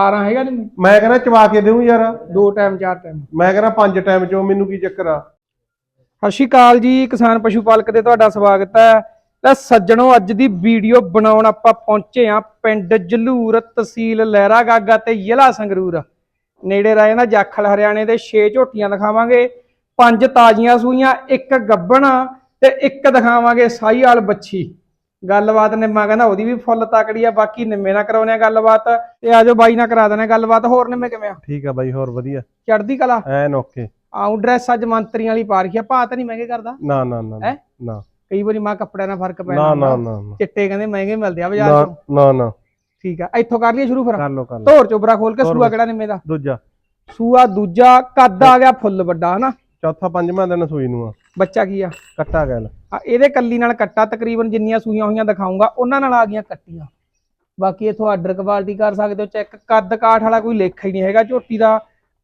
18 ਹੈਗਾ ਨਹੀਂ ਮੈਂ ਕਹਿੰਦਾ ਚਵਾ ਕੇ ਦੇਉਂ ਯਾਰ। ਦੋ ਟਾਈਮ ਚਾਰ ਟਾਈਮ ਮੈਂ ਕਹਿੰਦਾ ਪੰਜ ਟਾਈਮ ਚੋਂ ਮੈਨੂੰ ਕੀ ਚੱਕਰ ਆ? ਸਤਿ ਸ਼੍ਰੀ ਅਕਾਲ ਜੀ ਕਿਸਾਨ ਪਸ਼ੂ ਪਾਲਕ ਤੇ ਤੁਹਾਡਾ ਸਵਾਗਤ ਹੈ। ਲੈ ਸੱਜਣੋ ਅੱਜ ਦੀ ਵੀਡੀਓ ਬਣਾਉਣ ਆਪਾਂ ਪਹੁੰਚੇ ਆ ਪਿੰਡ ਜਲੂਰ ਤਹਿਸੀਲ ਲਹਿਰਾ ਗਾਗਾ ਤੇ ਜ਼ਿਲ੍ਹਾ ਸੰਗਰੂਰ। ਨੇੜੇ ਰਹਿ ਜਾਂਦਾ ਜਾਖਲ ਹਰਿਆਣੇ ਦੇ 6 ਝੋਟੀਆਂ ਦਿਖਾਵਾਂਗੇ। ਪੰਜ ਤਾਜ਼ੀਆਂ ਸੂਈਆਂ ਇੱਕ ਗੱਬਣ ਤੇ ਇੱਕ ਦਿਖਾਵਾਂਗੇ ਸਾਈਵਾਲ ਬੱਚੀ ਗੱਲਬਾਤ ਨਿੰਮਾ ਕਹਿੰਦਾ ਉਹਦੀ ਵੀ ਫੁੱਲ ਤਕੜੀ ਆ ਬਾਕੀ ਨਿੰਮੇ ਨਾਲ ਕਰਾਉਣੇ ਆ ਗੱਲਬਾਤ ਤੇ ਆਜੋ ਬਾਈ ਨਾਲ ਕਰਾ ਦੇਣਾ ਗੱਲਬਾਤ ਹੋਰ ਨਿੰਮੇ ਕਿਵੇਂ ਆ? ਠੀਕ ਆ ਬਾਈ ਹੋਰ ਵਧੀਆ। ਚੜਦੀ ਕਲਾ? ਐਨ ਓਕੇ। ਆਉਂ ਡਰੈਸ ਅੱਜ ਮੰਤਰੀਆਂ ਵਾਲੀ ਪਾ ਰੱਖੀ ਆ ਭਾਅ ਤਾਂ ਨਹੀਂ ਮਹਿੰਗੇ ਕਰਦਾ। ਨਾ ਨਾ ਨਾ ਹੈਂ? ਨਾ। ਕਈ ਵਾਰੀ ਮਾਂ ਕੱਪੜਿਆਂ ਨਾਲ ਫ਼ਰਕ ਪੈ ਨਾ ਨਾ ਨਾ ਚਿੱਟੇ ਕਹਿੰਦੇ ਮਹਿੰਗੇ ਮਿਲਦੇ ਆ ਬਾਜ਼ਾਰ ਤੋਂ ਨਾ ਨਾ। ਠੀਕ ਆ ਇੱਥੋਂ ਕਰ ਲਈਏ ਸ਼ੁਰੂ ਫਿਰ। ਕਰ ਲੋ ਕਰ ਲੋ ਧੋਰ ਚੋਬਰਾ ਖੋਲ ਕੇ ਸੂਆ ਕਿਹੜਾ ਨਿੰਮੇ ਦਾ? ਦੂਜਾ। ਸੂਆ ਦੂਜਾ ਕੱਦ ਆ ਗਿਆ ਫੁੱਲ ਵੱਡਾ ਹਨਾ? ਚੌਥਾ ਪੰਜਵਾਂ ਦਿਨ ਸੂਈ ਨੂੰ ਆ। ਬੱਚਾ ਕੀ ਆ? ਕੱਟਾ ਗੱਲ। ਆ ਇਹਦੇ ਕੱਲੀ ਨਾਲ ਕੱਟਾ ਤਕਰੀਬਨ ਜਿੰਨੀਆਂ ਸੂਈਆਂ ਹੋਈਆਂ ਦਿਖਾਉਂਗਾ ਉਹਨਾਂ ਨਾਲ ਆ ਗਈਆਂ ਕੱਟੀਆਂ। ਬਾਕੀ ਇਥੋਂ ਆਰਡਰ ਕੁਆਲਿਟੀ ਕਰ ਸਕਦੇ ਹੋ ਚੈੱਕ ਕੱਦ ਕਾਠ ਵਾਲਾ ਕੋਈ ਲੇਖਾ ਹੀ ਨਹੀਂ ਹੈਗਾ ਝੋਟੀ ਦਾ।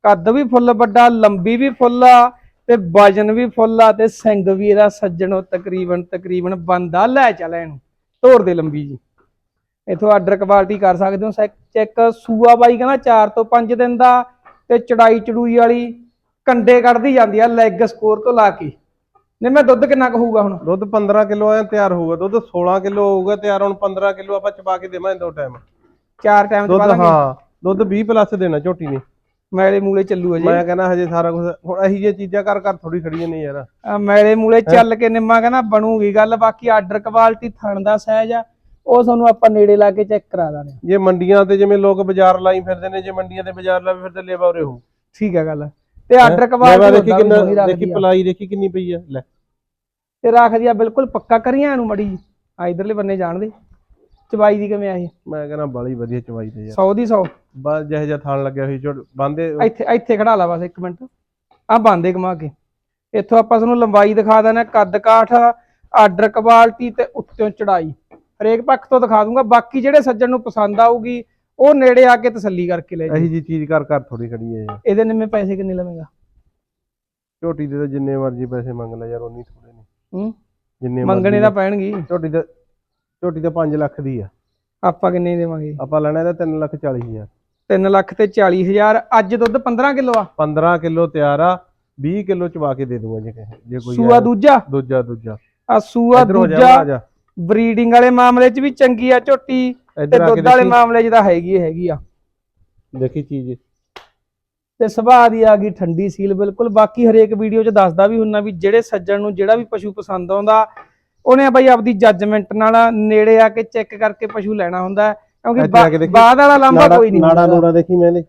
ਕੱਦ ਵੀ ਫੁੱਲ ਵੱਡਾ ਲੰਬੀ ਵੀ ਫੁੱਲ ਆ ਤੇ ਵਜਨ ਵੀ ਫੁੱਲ ਆ ਤੇ ਸਿੰਘ ਵੀ ਇਹਦਾ ਸੱਜਣੋ ਤਕਰੀਬਨ ਤਕਰੀਬਨ ਬੰਦਾ ਲੈ ਚੱਲੇ ਇਹਨੂੰ। ਧੋਰ ਦੇ ਲੰਬੀ ਜੀ। ਇਥੋਂ ਆਰਡਰ ਕੁਆਲਿਟੀ ਕਰ ਸਕਦੇ ਹੋ ਚੈੱਕ ਸੂਆ ਬਾਈ ਕਹਿੰਦਾ 4 ਤੋਂ 5 ਦਿਨ ਦਾ ਤੇ ਚੜਾਈ ਚੜੂਈ ਵਾਲੀ ਕੰਡੇ ਕੱਢਦੀ ਜਾਂਦੀ ਆ ਲੈਗ ਸਕੋਰ ਤੋਂ ਲਾ ਕੇ। ਨੇ ਮੈਂ ਦੁੱਧ ਕਿੰਨਾ ਕੁ ਹੋਊਗਾ ਹੁਣ? ਦੁੱਧ 15 ਕਿਲੋ ਐ ਤਿਆਰ ਹੋਊਗਾ ਦੁੱਧ 16 ਕਿਲੋ ਹੋਊਗਾ ਤਿਆਰ ਹੁਣ 15 ਕਿਲੋ ਆਪਾਂ ਚਪਾ ਕੇ ਦੇਵਾਂਗੇ ਦੋ ਟਾਈਮ ਚਾਰ ਟਾਈਮ ਦੁੱਧ ਹਾਂ ਦੁੱਧ 20 ਪਲੱਸ ਦੇਣਾ ਝੋਟੀ ਨੇ। ਮੈਲੇ ਮੂਲੇ ਚੱਲੂ ਅਜੇ। ਮੈਂ ਕਹਿੰਦਾ ਹਜੇ ਸਾਰਾ ਕੁਝ ਹੁਣ ਇਹੀ ਜਿਹੀਆਂ ਚੀਜ਼ਾਂ ਕਰ ਕਰ ਥੋੜੀ ਖੜੀਆਂ ਨੇ ਯਾਰ। ਮੈਲੇ ਮੂਲੇ ਚੱਲ ਕੇ ਨਿੰਮਾ ਕਹਿੰਦਾ ਬਣੂਗੀ ਗੱਲ ਬਾਕੀ ਆਰਡਰ ਕੁਆਲਿਟੀ ਥਣ ਦਾ ਸਹਿਜ ਆ ਉਹ ਤੁਹਾਨੂੰ ਆਪਾਂ ਨੇੜੇ ਲਾ ਕੇ ਚੈੱਕ ਕਰਾ ਦਾਂਗੇ। ਜੇ ਮੰਡੀਆਂ ਤੇ ਜਿਵੇਂ ਲੋਕ ਬਾਜ਼ਾਰ ਲਾਈ ਫਿਰਦੇ ਨੇ ਜੇ ਮੰਡੀਆਂ ਤੇ ਬਾਜ਼ਾਰ ਲਾਈ ਫਿਰਦੇ ਲੇਵਾ ਉਰੇ ਹੋ ਠੀਕ ਆ ਗੱਲ। ਤੇ ਆਰਡਰ ਲੇਵਾ ਕੁਆਲਿਟੀ ਦੇਖੀ ਕਿੰਨਾ ਦੇਖੀ ਪਲਾਈ ਦੇਖੀ ਕਿੰਨੀ ਪਈ ਆ ਲੈ। ਤੇ ਰੱਖਦੀ ਆ ਬਿਲਕੁਲ ਪੱਕਾ ਕਰੀਆਂ ਇਹਨੂੰ ਮੜੀ ਆ ਇਧਰਲੇ ਬੰਨੇ ਜਾਣ ਦੇ। ਚਬਾਈ ਦੀ ਕਿਵੇਂ ਆ ਇਹ? ਮੈਂ ਕਹਿੰਦਾ ਬਾਲੀ ਵਧੀਆ ਚਵਾਈ ਤੇ ਯਾਰ 100 ਦੀ 100 ਬਸ ਜਿਹੇ ਜਿਹਾ ਥਾਣ ਲੱਗਿਆ ਹੋਈ ਝੋਟ ਬੰਦੇ ਇੱਥੇ ਇੱਥੇ ਖੜਾ ਲਾ ਬਸ ਇੱਕ ਮਿੰਟ। ਆ ਬੰਦੇ ਕਮਾ ਕੇ। ਇੱਥੋਂ ਆਪਾਂ ਤੁਹਾਨੂੰ ਲੰਬਾਈ ਦਿਖਾ ਦੇਣਾ ਕੱਦ ਕਾਠ ਆਰਡਰ ਕੁਆਲਿਟੀ ਤੇ ਉੱਤੋਂ ਚੜਾਈ। ਹਰੇਕ ਪੱਖ ਤੋਂ ਦਿਖਾ ਦੂੰਗਾ। ਬਾਕੀ ਜਿਹੜੇ ਸੱਜਣ ਨੂੰ ਪਸੰਦ ਆਊਗੀ ਉਹ ਨੇੜੇ ਆ ਕੇ ਤਸੱਲੀ ਕਰਕੇ ਲੈ ਜੀ। ਇਹੀ ਜੀ ਚੀਜ਼ ਕਰ ਕਰ ਥੋੜੀ ਖੜੀ ਹੈ ਯਾਰ ਇਹਦੇ ਨਿੰਮੇ ਪੈਸੇ ਕਿੰਨੇ ਲਵੇਂਗਾ? ਝੋਟੀ ਦੇ ਤਾਂ ਜਿੰਨੇ ਮਰਜ਼ੀ ਪੈਸੇ ਮੰਗ ਲੈ ਯਾਰ ਉਨੀ ਥੋੜੇ ਨੇ। ਹੂੰ? ਜਿੰਨੇ ਮੰਗਣੇ ਤਾਂ ਪੈਣਗੇ। ਝੋਟੀ ਦਾ ਝੋਟੀ ਤਾਂ 5 ਲੱਖ ਦੀ ਆ। ਆਪਾਂ ਕਿੰਨੇ ਦੇਵਾਂਗੇ? ਆਪਾਂ ਲੈਣਾ ਇਹਦਾ 3 ਲੱਖ 40 ਹਜ਼ਾਰ। 3 ਲੱਖ ਤੇ 40 ਹਜ਼ਾਰ। ਅੱਜ ਦੁੱਧ 15 ਕਿਲੋ ਆ। 15 ਕਿਲੋ ਤਿਆਰ ਆ 20 ਕਿਲੋ ਚਵਾ ਕੇ ਦੇ ਦੂੰਗਾ ਜੇ ਕਹੇ ਜੇ ਕੋਈ ਸੂਆ ਆਇਆ। ਦੂਜਾ? ਦੂਜਾ ਦੂਜਾ। ਆ ਸੂਆ ਇੱਧਰ ਹੋ ਜਾ ਦੂਜਾ। ਆ ਜਾ। ਬਰੀਡਿੰਗ ਵਾਲੇ ਮਾਮਲੇ 'ਚ ਵੀ ਚੰਗੀ ਆ ਝੋਟੀ। ਤੇ ਇੱਧਰ ਆ ਕੇ ਦੁੱਧ ਵਾਲੇ ਦੇਖੀ। ਮਾਮਲੇ 'ਚ ਤਾਂ ਹੈਗੀ ਹੀ ਹੈਗੀ ਆ। ਦੇਖੀ ਚੀਜ਼। ਤੇ ਸੁਭਾਅ ਦੀ ਆ ਗਈ ਠੰਡੀ ਸੀਲ ਬਿਲਕੁਲ। ਬਾਕੀ ਹਰੇਕ ਵੀਡੀਓ 'ਚ ਦੱਸਦਾ ਵੀ ਹੁੰਨਾ ਵੀ ਜਿਹੜੇ ਸੱਜਣ ਨੂੰ ਜਿਹੜਾ ਵੀ ਪਸ਼ੂ ਪਸੰਦ ਆਉਂਦਾ ਉਹਨੇ ਬਈ ਆਪਦੀ ਜੱਜਮੈਂਟ ਨਾਲ ਨੇੜੇ ਆ ਕੇ ਚੈੱਕ ਕਰਕੇ ਪਸ਼ੂ ਲੈਣਾ ਹੁੰਦਾ ਹੈ, ਕਿਉਂਕਿ ਇੱਥੇ ਆ ਕੇ ਬਾ- ਦੇਖੀ। ਬਾਅਦ ਵਾਲਾ ਲਾਂਬਾ ਨਾੜਾ ਕੋਈ ਨਹੀਂ ਨਾੜਾ ਹੁੰਦਾ। ਨੂੜਾ ਦੇਖੀ ਮੈਨੇ।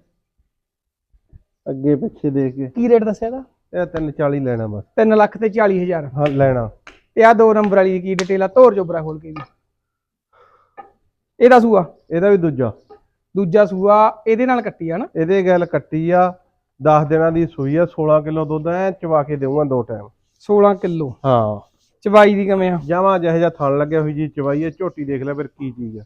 ਅੱਗੇ ਪਿੱਛੇ ਦੇਖ ਕੇ। ਕੀ ਰੇਟ ਦੱਸਿਆ ਦਾ ਇਹ 340 ਲੈਣਾ ਬਸ। 3 ਲੱਖ ਤੇ 40 ਹਜ਼ਾਰ। ਹਾਂ ਲੈਣਾ। ਤੇ ਆ ਦੋ ਨੰਬਰ ਵਾਲੀ ਕੀ ਡਿਟੇਲ ਆ? ਧੋਰ ਜੋਬਰਾ ਖੋਲ ਕੇ ਵੀ। ਇਹਦਾ ਸੂਆ। ਇਹਦਾ ਵੀ ਦੂਜਾ। ਦੂਜਾ ਸੂਆ ਇਹਦੇ ਨਾਲ ਕੱਟੀ ਆ ਨਾ? ਇਹਦੇ ਗੱਲ ਕੱਟੀ ਆ 10 ਦਿਨਾਂ ਦੀ ਸੂਈ ਆ 16 ਕਿਲੋ ਦੁੱਧ ਐ ਚਵਾ ਕੇ ਦੇਊਂਗਾ ਦੋ ਟਾਈਮ 16 ਕਿਲੋ। ਹਾਂ। ਚਵਾਈ ਦੀ ਕਿਵੇਂ ਆ? ਜਾਵਾਂ ਜਿਹੇ ਜਿਹਾ ਥਣ ਲੱਗਿਆ ਹੋਈ ਜੀ ਚਵਾਈ ਹੈ ਝੋਟੀ ਦੇਖ ਲੈ ਫਿਰ ਕੀ ਚੀਜ਼ ਆ।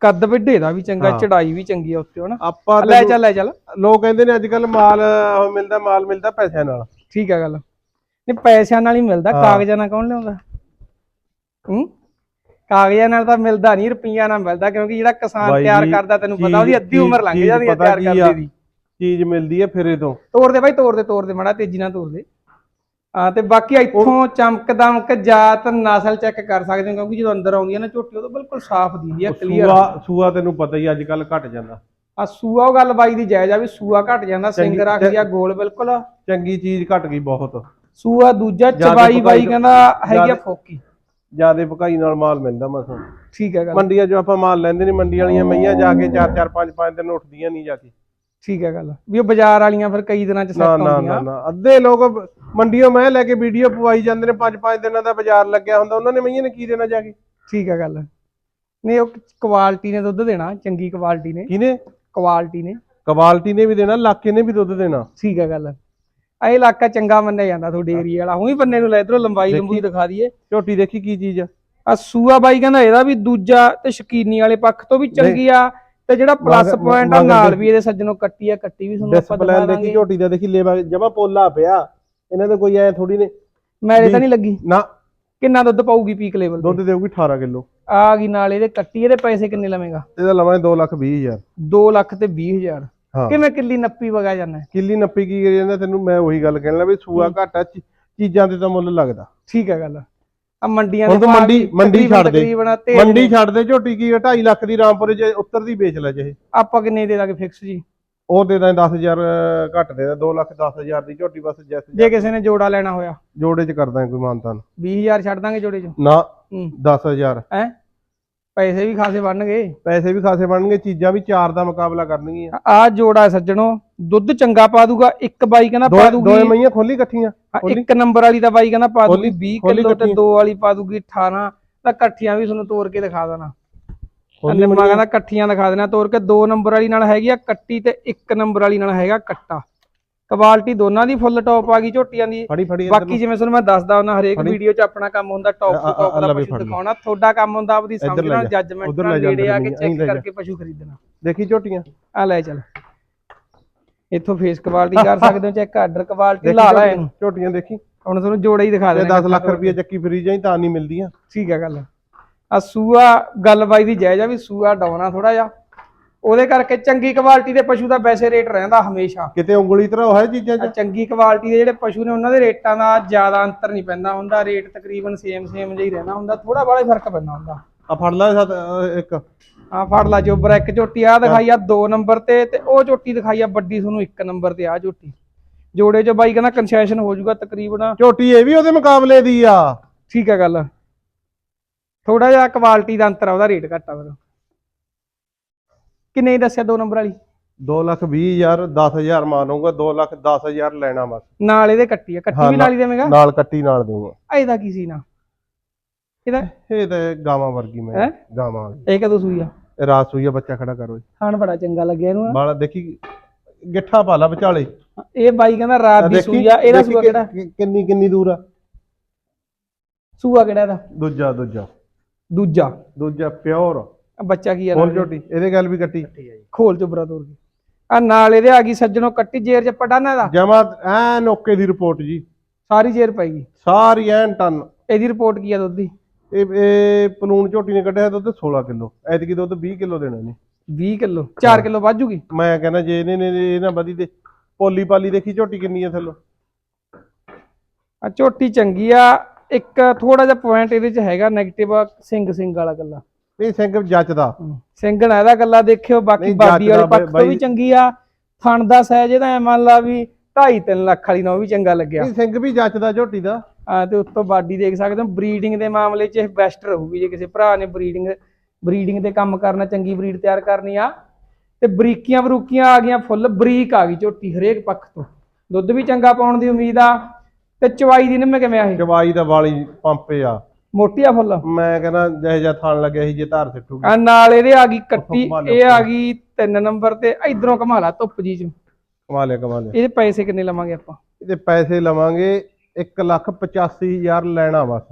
ਕੱਦ ਵੱਡੇ ਦਾ ਵੀ ਚੰਗਾ। ਚੜਾਈ ਵੀ ਚੰਗੀ ਆ ਉੱਤੇ ਹਨਾ? ਆਪਾਂ ਲੈ ਚੱਲ ਲੈ ਚੱਲ। ਲੋਕ ਕਹਿੰਦੇ ਨੇ ਅੱਜ ਕੱਲ ਮਾਲ ਉਹ ਮਿਲਦਾ ਮਾਲ ਮਿਲਦਾ ਪੈਸਿਆਂ ਨਾਲ। ਠੀਕ ਆ ਗੱਲ। ਨਹੀਂ ਪੈਸਿਆਂ ਨਾਲ ਹੀ ਮਿਲਦਾ। ਕਾਗਜ਼ਾਂ ਨਾਲ ਕੌਣ ਲਿਆਉਂਦਾ? ਹੂੰ? ਕਾਗਜ਼ਾਂ ਨਾਲ ਤਾਂ ਮਿਲਦਾ ਨਹੀਂ ਰੁਪਈਆ ਨਾਲ ਮਿਲਦਾ ਕਿਉਂਕਿ ਜਿਹੜਾ ਕਿਸਾਨ ਤਿਆਰ ਕਰਦਾ ਤੈਨੂੰ ਪਤਾ ਉਹਦੀ ਅੱਧੀ ਉਮਰ ਲੰਘ ਜਾਂਦੀ ਹੈ ਤਿਆਰ? ਕਰਦੇ ਦੀ। ਚੀਜ਼ ਮਿਲਦੀ ਹੈ ਫਿਰੇ ਤੋਂ ਤੋੜ ਦੇ ਬਾਈ ਤੋੜ ਦੇ ਤੋੜ ਦੇ ਮੜਾ ਤੇਜ਼ੀ ਨਾਲ ਤੋੜ ਦੇ। ਆ ਤੇ ਬਾਕੀ ਇੱਥੋਂ ਚਮਕ ਦਮਕ ਜਾਤ ਨਸਲ ਚੈੱਕ ਕਰ ਸਕਦੇ ਹੋ ਕਿਉਂਕਿ ਜਦੋਂ ਅੰਦਰ ਆਉਂਦੀ ਹੈ ਨਾ ਝੋਟੀ ਉਹ ਤਾਂ ਬਿਲਕੁਲ ਸਾਫ਼ ਦਿੰਦੀ ਹੈ ਕਲੀਅਰ ਸੂਆ ਸੂਆ ਤੈਨੂੰ ਪਤਾ ਹੀ ਅੱਜ ਕੱਲ ਘਟ ਜਾਂਦਾ। ਆ ਸੂਆ ਉਹ ਗੱਲ ਬਾਈ ਦੀ ਜਾਇਜ਼ ਆ ਵੀ ਸੂਆ ਘਟ ਜਾਂਦਾ ਸਿੰਘ ਚੰਗੀ- ਰੱਖਦੀ ਆ ਗੋਲ ਬਿਲਕੁਲ। ਚੰਗੀ ਚੀਜ਼ ਘਟ ਗਈ ਬਹੁਤ। ਸੂਆ ਦੂਜਾ ਚਬਾਈ ਬਾਈ ਕਹਿੰਦਾ ਹੈਗੀ ਆ ਫੋਕੀ। ਜਿਆਦੇ ਭਕਾਈ ਨਾਲ ਮਾਲ ਮਿਲਦਾ ਮਸਾਂ ਠੀਕ ਹੈ ਗੱਲ। ਮੰਡੀਆਂ 'ਚ ਆਪਾਂ ਮਾਲ ਲੈਂਦੇ ਨਹੀਂ ਮੰਡੀ ਵਾਲੀਆਂ ਮਈਆਂ ਜਾ ਕੇ 4-4 5-5 ਦਿਨ ਉੱਠਦੀਆਂ ਨਹੀਂ ਜਾ ਕੇ। ਠੀਕ ਹੈ ਗੱਲ। ਵੀ ਉਹ ਬਾਜ਼ਾਰ ਵਾਲੀਆਂ ਫਿਰ ਕਈ ਦਿਨਾਂ ਚ ਨਾ ਸੈੱਟ ਨਾ ਨਾ ਆਉਂਦੀਆਂ ਨਾ। ਅੱਧੇ ਲੋਕ ਮੰਡੀਆਂ ਮੈਂ ਲੈ ਕੇ ਵੀਡੀਓ ਪਵਾਈ ਜਾਂਦੇ ਨੇ 5-5 ਦਿਨਾਂ ਦਾ ਬਾਜ਼ਾਰ ਲੱਗਿਆ ਹੁੰਦਾ ਉਹਨਾਂ ਨੇ ਮਈਆਂ ਨੇ ਕੀ ਦੇਣਾ ਜਾ ਕੇ? ਠੀਕ ਹੈ ਗੱਲ। ਨਹੀਂ ਉਹ ਕੁਆਲਿਟੀ ਨੇ ਦੁੱਧ ਦੇਣਾ ਚੰਗੀ ਕੁਆਲਿਟੀ ਨੇ। ਕਿਹਨੇ? ਕੁਆਲਿਟੀ ਨੇ। ਕੁਆਲਿਟੀ ਨੇ ਵੀ ਦੇਣਾ ਇਲਾਕੇ ਨੇ ਵੀ ਦੁੱਧ ਦੇਣਾ। ਠੀਕ ਹੈ ਗੱਲ। ਇਹ ਇਲਾਕਾ ਚੰਗਾ ਮੰਨਿਆ ਜਾਂਦਾ ਤੁਹਾਡੇ ਏਰੀਆ ਵਾਲਾ। ਹੁਣੀ ਬੰਨੇ ਨੂੰ ਲੈ ਇਧਰੋਂ ਲੰਬਾਈ ਲੰਬੂਈ ਦਿਖਾ। ਦਈਏ। ਝੋਟੀ ਦੇਖੀ ਕੀ ਚੀਜ਼ ਆ? ਆ ਸੂਆ ਬਾਈ ਕਹਿੰਦਾ ਇਹਦਾ ਵੀ ਦੂਜਾ ਤੇ ਸ਼ਕੀਨੀ ਵਾਲੇ ਪੱਖ ਤੋਂ ਵੀ ਚੰਗੀ ਆ। ਤੇ ਜਿਹੜਾ ਪਲੱਸ ਪੁਆਇੰਟ ਆ ਨਾਲ ਵੀ ਇਹਦੇ ਸੱਜਣੋਂ ਕੱਟੀ ਆ ਕੱਟੀ ਵੀ ਤੁਹਾਨੂੰ ਆਪਾਂ ਦਿਖਾ ਦੇਖੀ ਦਾਂਗੇ। ਝੋਟੀ ਦਾ ਦੇਖੀ ਲੇਵਾ ਜਮਾ ਪੋਲਾ ਪਿਆ। ਇਹਨਾਂ ਦਾ ਕੋਈ ਐ ਥੋੜੀ ਨੇ। ਮੇਰੇ ਤਾਂ ਨਹੀਂ ਲੱਗੀ। ਨਾ। ਕਿੰਨਾ ਦੁੱਧ ਪਾਊਗੀ ਪੀਕ ਲੈਵਲ ਦੁੱਧ ਦੇਊਗੀ 18 ਕਿਲੋ। ਆ ਗਈ ਨਾਲ ਇਹਦੇ ਕੱਟੀ ਇਹਦੇ ਪੈਸੇ ਕਿੰਨੇ ਲਵੇਂਗਾ? ਇਹਦਾ ਲਵਾਂ 2 ਲੱਖ 20 ਹਜ਼ਾਰ। 2 ਲੱਖ ਤੇ 20 ਹਜ਼ਾਰ। ਹਾਂ। ਕਿਵੇਂ ਕਿੱਲੀ ਨੱਪੀ ਵਗਾ ਜਾਂਦਾ? ਕਿੱਲੀ ਨੱਪੀ ਕੀ ਕਰੀ ਜਾਂਦਾ? ਤੈਨੂੰ ਮੈਂ ਉਹੀ ਗੱਲ ਕਹਿਣ ਲੱਗਾ ਵੀ ਸੂਆ ਘਾਟਾ ਚੀਜ਼ਾਂ ਤੇ ਤਾਂ ਮੁੱਲ ਲੱਗਦਾ। ਠੀਕ ਹੈ ਗੱਲ। ਆ ਮੰਡੀਆਂ ਹੁਣ ਦੇ ਤੂੰ ਮੰਡੀ ਮੰਡੀ ਛੱਡ ਦੇ। ਮੰਡੀ। ਛੱਡ ਦੇ ਝੋਟੀ ਕੀ 2.5 ਲੱਖ ਦੀ ਰਾਮਪੁਰੇ ਜੇ ਉੱਤਰ ਦੀ ਵੇਚ ਲੈ ਜੇ ਆਪਾਂ ਕਿੰਨੇ ਦੇ ਦਾਂਗੇ ਫਿਕਸ ਜੀ? ਉਹ ਦੇ ਦਾਂ 10000 ਘੱਟ ਦੇ ਦਾਂ 2 ਲੱਖ 10000 ਦੀ ਝੋਟੀ ਬਸ ਜੈਸ ਜੇ ਕਿਸੇ ਨੇ ਜੋੜਾ ਲੈਣਾ ਹੋਇਆ। ਜੋੜੇ ਚ ਕਰਦਾ ਕੋਈ ਮਾਨਤਾਨ। 20000 ਛੱਡ ਦਾਂਗੇ ਜੋੜੇ ਚ। ਨਾ ਹੂੰ। 10000 ਹੈ? ਪੈਸੇ ਵੀ ਖਾਸੇ ਬਣਨਗੇ। ਪੈਸੇ ਵੀ ਖਾਸੇ ਬਣਨਗੇ ਚੀਜ਼ਾਂ ਵੀ ਚਾਰ ਦਾ ਮੁਕਾਬਲਾ ਕਰਨਗੀਆਂ। ਆ ਜੋੜਾ ਸੱਜਣੋ ਦੁੱਧ ਚੰਗਾ ਪਾ ਦੂਗਾ ਇੱਕ ਬਾਈ ਕਹਿੰਦਾ ਪਾ ਦੂਗੀ। ਦੋ ਮਈਆਂ ਖੋਲੀ ਇਕੱਠੀਆਂ। ਇੱਕ ਨੰਬਰ ਵਾਲੀ ਦਾ ਬਾਈ ਕਹਿੰਦਾ ਪਾ ਦੂਗੀ ਖੋਲੀ- 20 ਖੋਲੀ ਕਿਲੋ ਤੇ। ਦੋ ਵਾਲੀ ਪਾ ਦੂਗੀ 18 ਤਾਂ ਇਕੱਠੀਆਂ ਵੀ ਤੁਹਾਨੂੰ ਤੋੜ ਕੇ ਦਿਖਾ ਦੇਣਾ। ਨਿੰਮਾ ਕਹਿੰਦਾ ਇਕੱਠੀਆਂ ਦਿਖਾ ਦੇਣਾ ਤੋੜ ਕੇ ਦੋ ਨੰਬਰ ਵਾਲੀ ਨਾਲ ਹੈਗੀ ਆ ਕੱਟੀ ਤੇ ਇੱਕ ਨੰਬਰ ਵਾਲੀ ਨਾਲ ਹੈਗਾ ਕੱਟਾ। ਕੁਆਲਿਟੀ ਦੋਨਾਂ ਦੀ ਫੁੱਲ ਟੌਪ ਆ ਗਈ ਝੋਟੀਆਂ ਦੀ। ਫੜੀ ਫੜੀ ਬਾਕੀ ਜਿਵੇਂ ਤੁਹਾਨੂੰ ਮੈਂ ਦੱਸਦਾ ਉਹਨਾਂ ਹਰੇਕ। ਵੀਡੀਓ 'ਚ ਆਪਣਾ ਕੰਮ ਹੁੰਦਾ ਟੌਪ ਟੌਪ ਦਾ ਪਸ਼ੂ। ਦਿਖਾਉਣਾ ਤੁਹਾਡਾ ਕੰਮ ਹੁੰਦਾ ਆਪਦੀ ਸਮਝ ਨਾਲ ਜੱਜਮੈਂਟ ਨਾਲ ਨੇੜੇ ਆ ਕੇ ਚੈੱਕ। ਕਰਕੇ ਪਸ਼ੂ ਖਰੀਦਣਾ। ਦੇਖੀ ਝੋਟੀਆਂ? ਆ ਲੈ ਚੱਲ। ਇੱਥੋਂ ਫੇਸ ਕੁਆਲਿਟੀ ਕਰ ਸਕਦੇ ਹੋ ਚੈੱਕ ਆਰਡਰ ਕੁਆਲਿਟੀ ਲਾ ਲੈ ਇਹਨੂੰ। ਝੋਟੀਆਂ ਦੇਖੀ? ਹੁਣ ਤੁਹਾਨੂੰ ਜੋੜਾ ਹੀ ਦਿਖਾ ਦੇਣਾ 10 ਲੱਖ ਰੁਪਏ ਚੱਕੀ ਫਰੀ ਜਾਈ ਤਾਂ ਨਹੀਂ ਮਿਲਦੀਆਂ। ਠੀਕ ਹੈ ਗੱਲ। ਆ ਸੂਆ ਗੱਲ ਬਾਈ ਦੀ ਜਾਇਜ਼ ਆ ਵੀ ਸੂਆ ਡਾਉਣਾ ਥੋੜਾ ਜਿਹਾ। ਉਹਦੇ ਕਰਕੇ ਚੰਗੀ ਕੁਆਲਿਟੀ ਦੇ ਪਸ਼ੂ ਦਾ ਵੈਸੇ ਰੇਟ ਰਹਿੰਦਾ ਹਮੇਸ਼ਾ। ਕਿਤੇ ਉਂਗਲੀ ਤਰ੍ਹਾਂ ਹੋਇਆ ਚੀਜ਼ਾਂ ਆ 'ਚ ਚੰਗੀ ਕੁਆਲਿਟੀ ਦੇ ਜਿਹੜੇ ਪਸ਼ੂ ਨੇ ਉਹਨਾਂ ਦੇ ਰੇਟਾਂ ਦਾ ਜ਼ਿਆਦਾ ਅੰਤਰ ਨਹੀਂ ਪੈਂਦਾ ਹੁੰਦਾ। ਰੇਟ ਤਕਰੀਬਨ ਸੇਮ ਸੇਮ ਜਿਹਾ ਹੀ ਰਹਿੰਦਾ ਹੁੰਦਾ। ਥੋੜਾ ਬਾਲਾ ਹੀ ਫ਼ਰਕ ਪੈਂਦਾ ਹੁੰਦਾ। ਆ ਫੜ ਲੈ ਸੱਤ ਇੱਕ। ਆ ਫੜ ਲਾ ਜੋਬਰ ਇੱਕ ਝੋਟੀ ਆ ਦਿਖਾਈ ਆ 2 ਨੰਬਰ ਤੇ ਤੇ ਉਹ ਝੋਟੀ ਦਿਖਾਈ ਆ ਵੱਡੀ ਤੁਹਾਨੂੰ 1 ਨੰਬਰ ਤੇ ਆ ਝੋਟੀ। ਜੋੜੇ ਚ ਬਾਈ ਕਹਿੰਦਾ ਕਨਸੈਸ਼ਨ ਹੋ ਜਾਊਗਾ ਤਕਰੀਬਨ। ਝੋਟੀ ਇਹ ਵੀ ਉਹਦੇ ਮੁਕਾਬਲੇ ਦੀ ਆ। ਠੀਕ ਹੈ ਗੱਲ। ਥੋੜਾ ਜਿਹਾ ਕੁਆਲਿਟੀ ਦਾ ਅੰਤਰ ਆ ਉਹਦਾ ਰੇਟ ਘੱਟ ਆ ਫਿਰ। ਕਿੰਨੇ ਦੀ ਦੱਸਿਆ 2 ਨੰਬਰ ਵਾਲੀ? 2 ਲੱਖ 20 ਹਜ਼ਾਰ 10000 ਮਾਨੂਗਾ 2 ਲੱਖ 10000 ਲੈਣਾ ਬਸ। ਨਾਲ ਇਹਦੇ ਕੱਟੀ ਆ ਕੱਟੀ ਹਾਂ, ਵੀ ਨਾਲ ਹੀ ਦੇਵੇਂਗਾ? ਨਾਲ ਕੱਟੀ ਨਾਲ ਆ ਇਹਦਾ ਕੀ ਸੀ ਨਾ ਇਹਦਾ? ਇਹ ਤਾਂ ਗਾਵਾਂ ਵਰਗੀ ਮੈਂ ਹੈਂ? ਗਾਵਾਂ ਵਾਲੀ। ਇਹ ਕਦੋਂ ਸੂਈ ਆ? ਇਹ ਰਾਤ ਸੂਈ ਆ ਬੱਚਾ ਖੜਾ ਕਰੋ ਖਾਣ ਬੜਾ ਚੰਗਾ ਲੱਗਿਆ ਇਹਨੂੰ ਬਾਲਾ ਦੇਖੀ ਗਿੱਠਾ ਪਾ ਲਾ ਵਿਚਾਲੇ। ਇਹ ਬਾਈ ਕਹਿੰਦਾ ਰਾਤ ਦੀ ਸੂਈ ਆ ਇਹਦਾ ਸੂਆ ਕਿਹੜਾ? ਕਿੰਨੀ ਕਿੰਨੀ ਦੂਰ ਆ? ਸੂਆ ਕਿਹੜਾ ਇਹਦਾ? ਦੂਜਾ ਦੂਜਾ। ਦੂਜਾ। ਦੂਜਾ ਪਿਓਰ। ਬੱਚਾ ਕੀ ਆ ਹੋਰ ਨਾਲ? ਝੋਟੀ ਇਹਦੇ ਗੱਲ ਵੀ ਕੱਟੀ। ਖੋਲ ਚੁਬਰਾ ਤੋੜ ਕੇ। ਆ ਨਾਲ ਇਹਦੇ ਆ ਗਈ ਸੱਜਣੋ ਕੱਟੀ ਜੇਰ ਚ ਪਟਾਨਾ ਇਹਦਾ? ਜਮਾ ਐਨ ਓਕੇ ਦੀ ਰਿਪੋਰਟ ਜੀ। ਸਾਰੀ ਜੇਰ ਪੈਗੀ ਸਾਰੀ ਐਨ ਟਨ। ਇਹਦੀ ਰਿਪੋਰਟ ਕੀ ਆ ਦੁੱਧ ਦੀ? ਇਹ ਇਹ ਪਲੂਣ ਝੋਟੀ ਨੇ ਕੱਢਿਆ ਦੁੱਧ 16 ਕਿਲੋ। ਐਤਕੀ ਦੁੱਧ 20 ਕਿਲੋ ਦੇਣਾ ਨੇ 20 ਕਿਲੋ। 4 ਕਿਲੋ ਵੱਧ ਜੂਗੀ? ਮੈਂ ਕਹਿੰਦਾ ਜੇ ਇਹਨੇ ਨੇ ਇਹ ਨਾ ਵਧੀ ਤੇ ਪੋਲੀ ਪਾਲੀ ਦੇਖੀ ਝੋਟੀ ਕਿੰਨੀ ਆ ਥੱਲੋਂ। ਆ ਝੋਟੀ ਚੰਗੀ ਆ। ਇੱਕ ਥੋੜਾ ਜਿਹਾ ਪੁਆਇੰਟ ਇਹਦੇ ਚ ਹੈਗਾ 네ਗੇਟਿਵ ਸਿੰਘ ਸਿੰਘ ਵਾਲਾ ਗੱਲਾ ਇਹ ਸਿੰਘ ਜੱਚਦਾ। ਸਿੰਘ ਨਾ ਇਹਦਾ ਗੱਲਾ ਦੇਖਿਓ ਬਾਕੀ ਨਹੀਂ, ਬਾਡੀ ਵਾਲੇ ਪੱਖ ਤੋਂ ਵੀ। ਚੰਗੀ ਆ। ਥਣ ਦਾ ਸਾਈਜ਼ ਇਹਦਾ ਐ ਮੰਨ ਲਾ ਵੀ 2.5 3 ਲੱਖ ਵਾਲੀ ਉਹ ਵੀ ਚੰਗਾ ਲੱਗਿਆ। ਇਹ ਸਿੰਘ ਵੀ ਜੱਚਦਾ ਝੋਟੀ ਦਾ। ਆ ਤੇ ਉੱਤੋਂ ਬਾਡੀ ਦੇਖ ਸਕਦੇ ਹੋ ਬਰੀਡਿੰਗ ਦੇ ਮਾਮਲੇ 'ਚ ਇਹ ਬੈਸਟ ਰਹੂਗੀ। ਜੇ ਕਿਸੇ ਭਰਾ ਨੇ ਬਰੀਡਿੰਗ ਬਰੀਡਿੰਗ ਤੇ ਕੰਮ ਕਰਨਾ ਚੰਗੀ ਬਰੀਡ ਤਿਆਰ ਕਰਨੀ ਆ ਤੇ ਬਰੀਕੀਆਂ ਬਰੂਕੀਆਂ ਆ ਗਈਆਂ ਫੁੱਲ ਬਰੀਕ ਆ ਗਈ ਝੋਟੀ ਹਰੇਕ ਪੱਖ ਤੋਂ। ਦੁੱਧ ਵੀ ਚੰਗਾ ਪਾਉਣ ਦੀ ਉਮੀਦ ਆ ਤੇ ਚਵਾਈ ਦੀ ਨਿੰਮੇ ਕਿਵੇਂ ਆ ਇਹ? ਜਵਾਈ ਦਾ ਵਾਲੀ ਪੰਪੇ ਆ। ਮੋਟੀ ਆ ਫੁੱਲ? ਮੈਂ ਕਹਿੰਦਾ ਜਿਹੇ ਜਿਹਾ ਥਾਣ ਲੱਗਿਆ ਸੀ ਜੇ ਧਾਰ ਸਿੱਟੂਗੀ। ਆ ਨਾਲ ਇਹਦੇ ਆ ਗਈ ਕੱਟੀ ਘੁਮਾ ਇਹ ਆ ਗਈ 3 ਨੰਬਰ ਤੇ ਇਧਰੋਂ ਘਮਾ ਲਾ ਧੁੱਪ ਜੀ ਚ। ਕਮਾ ਲਿਆ ਕਮਾ ਲਿਆ। ਇਹਦੇ ਪੈਸੇ ਕਿੰਨੇ ਲਵਾਂਗੇ ਆਪਾਂ? ਇਹਦੇ ਪੈਸੇ ਲਵਾਂਗੇ 1 ਲੱਖ 85000 ਲੈਣਾ ਬਸ।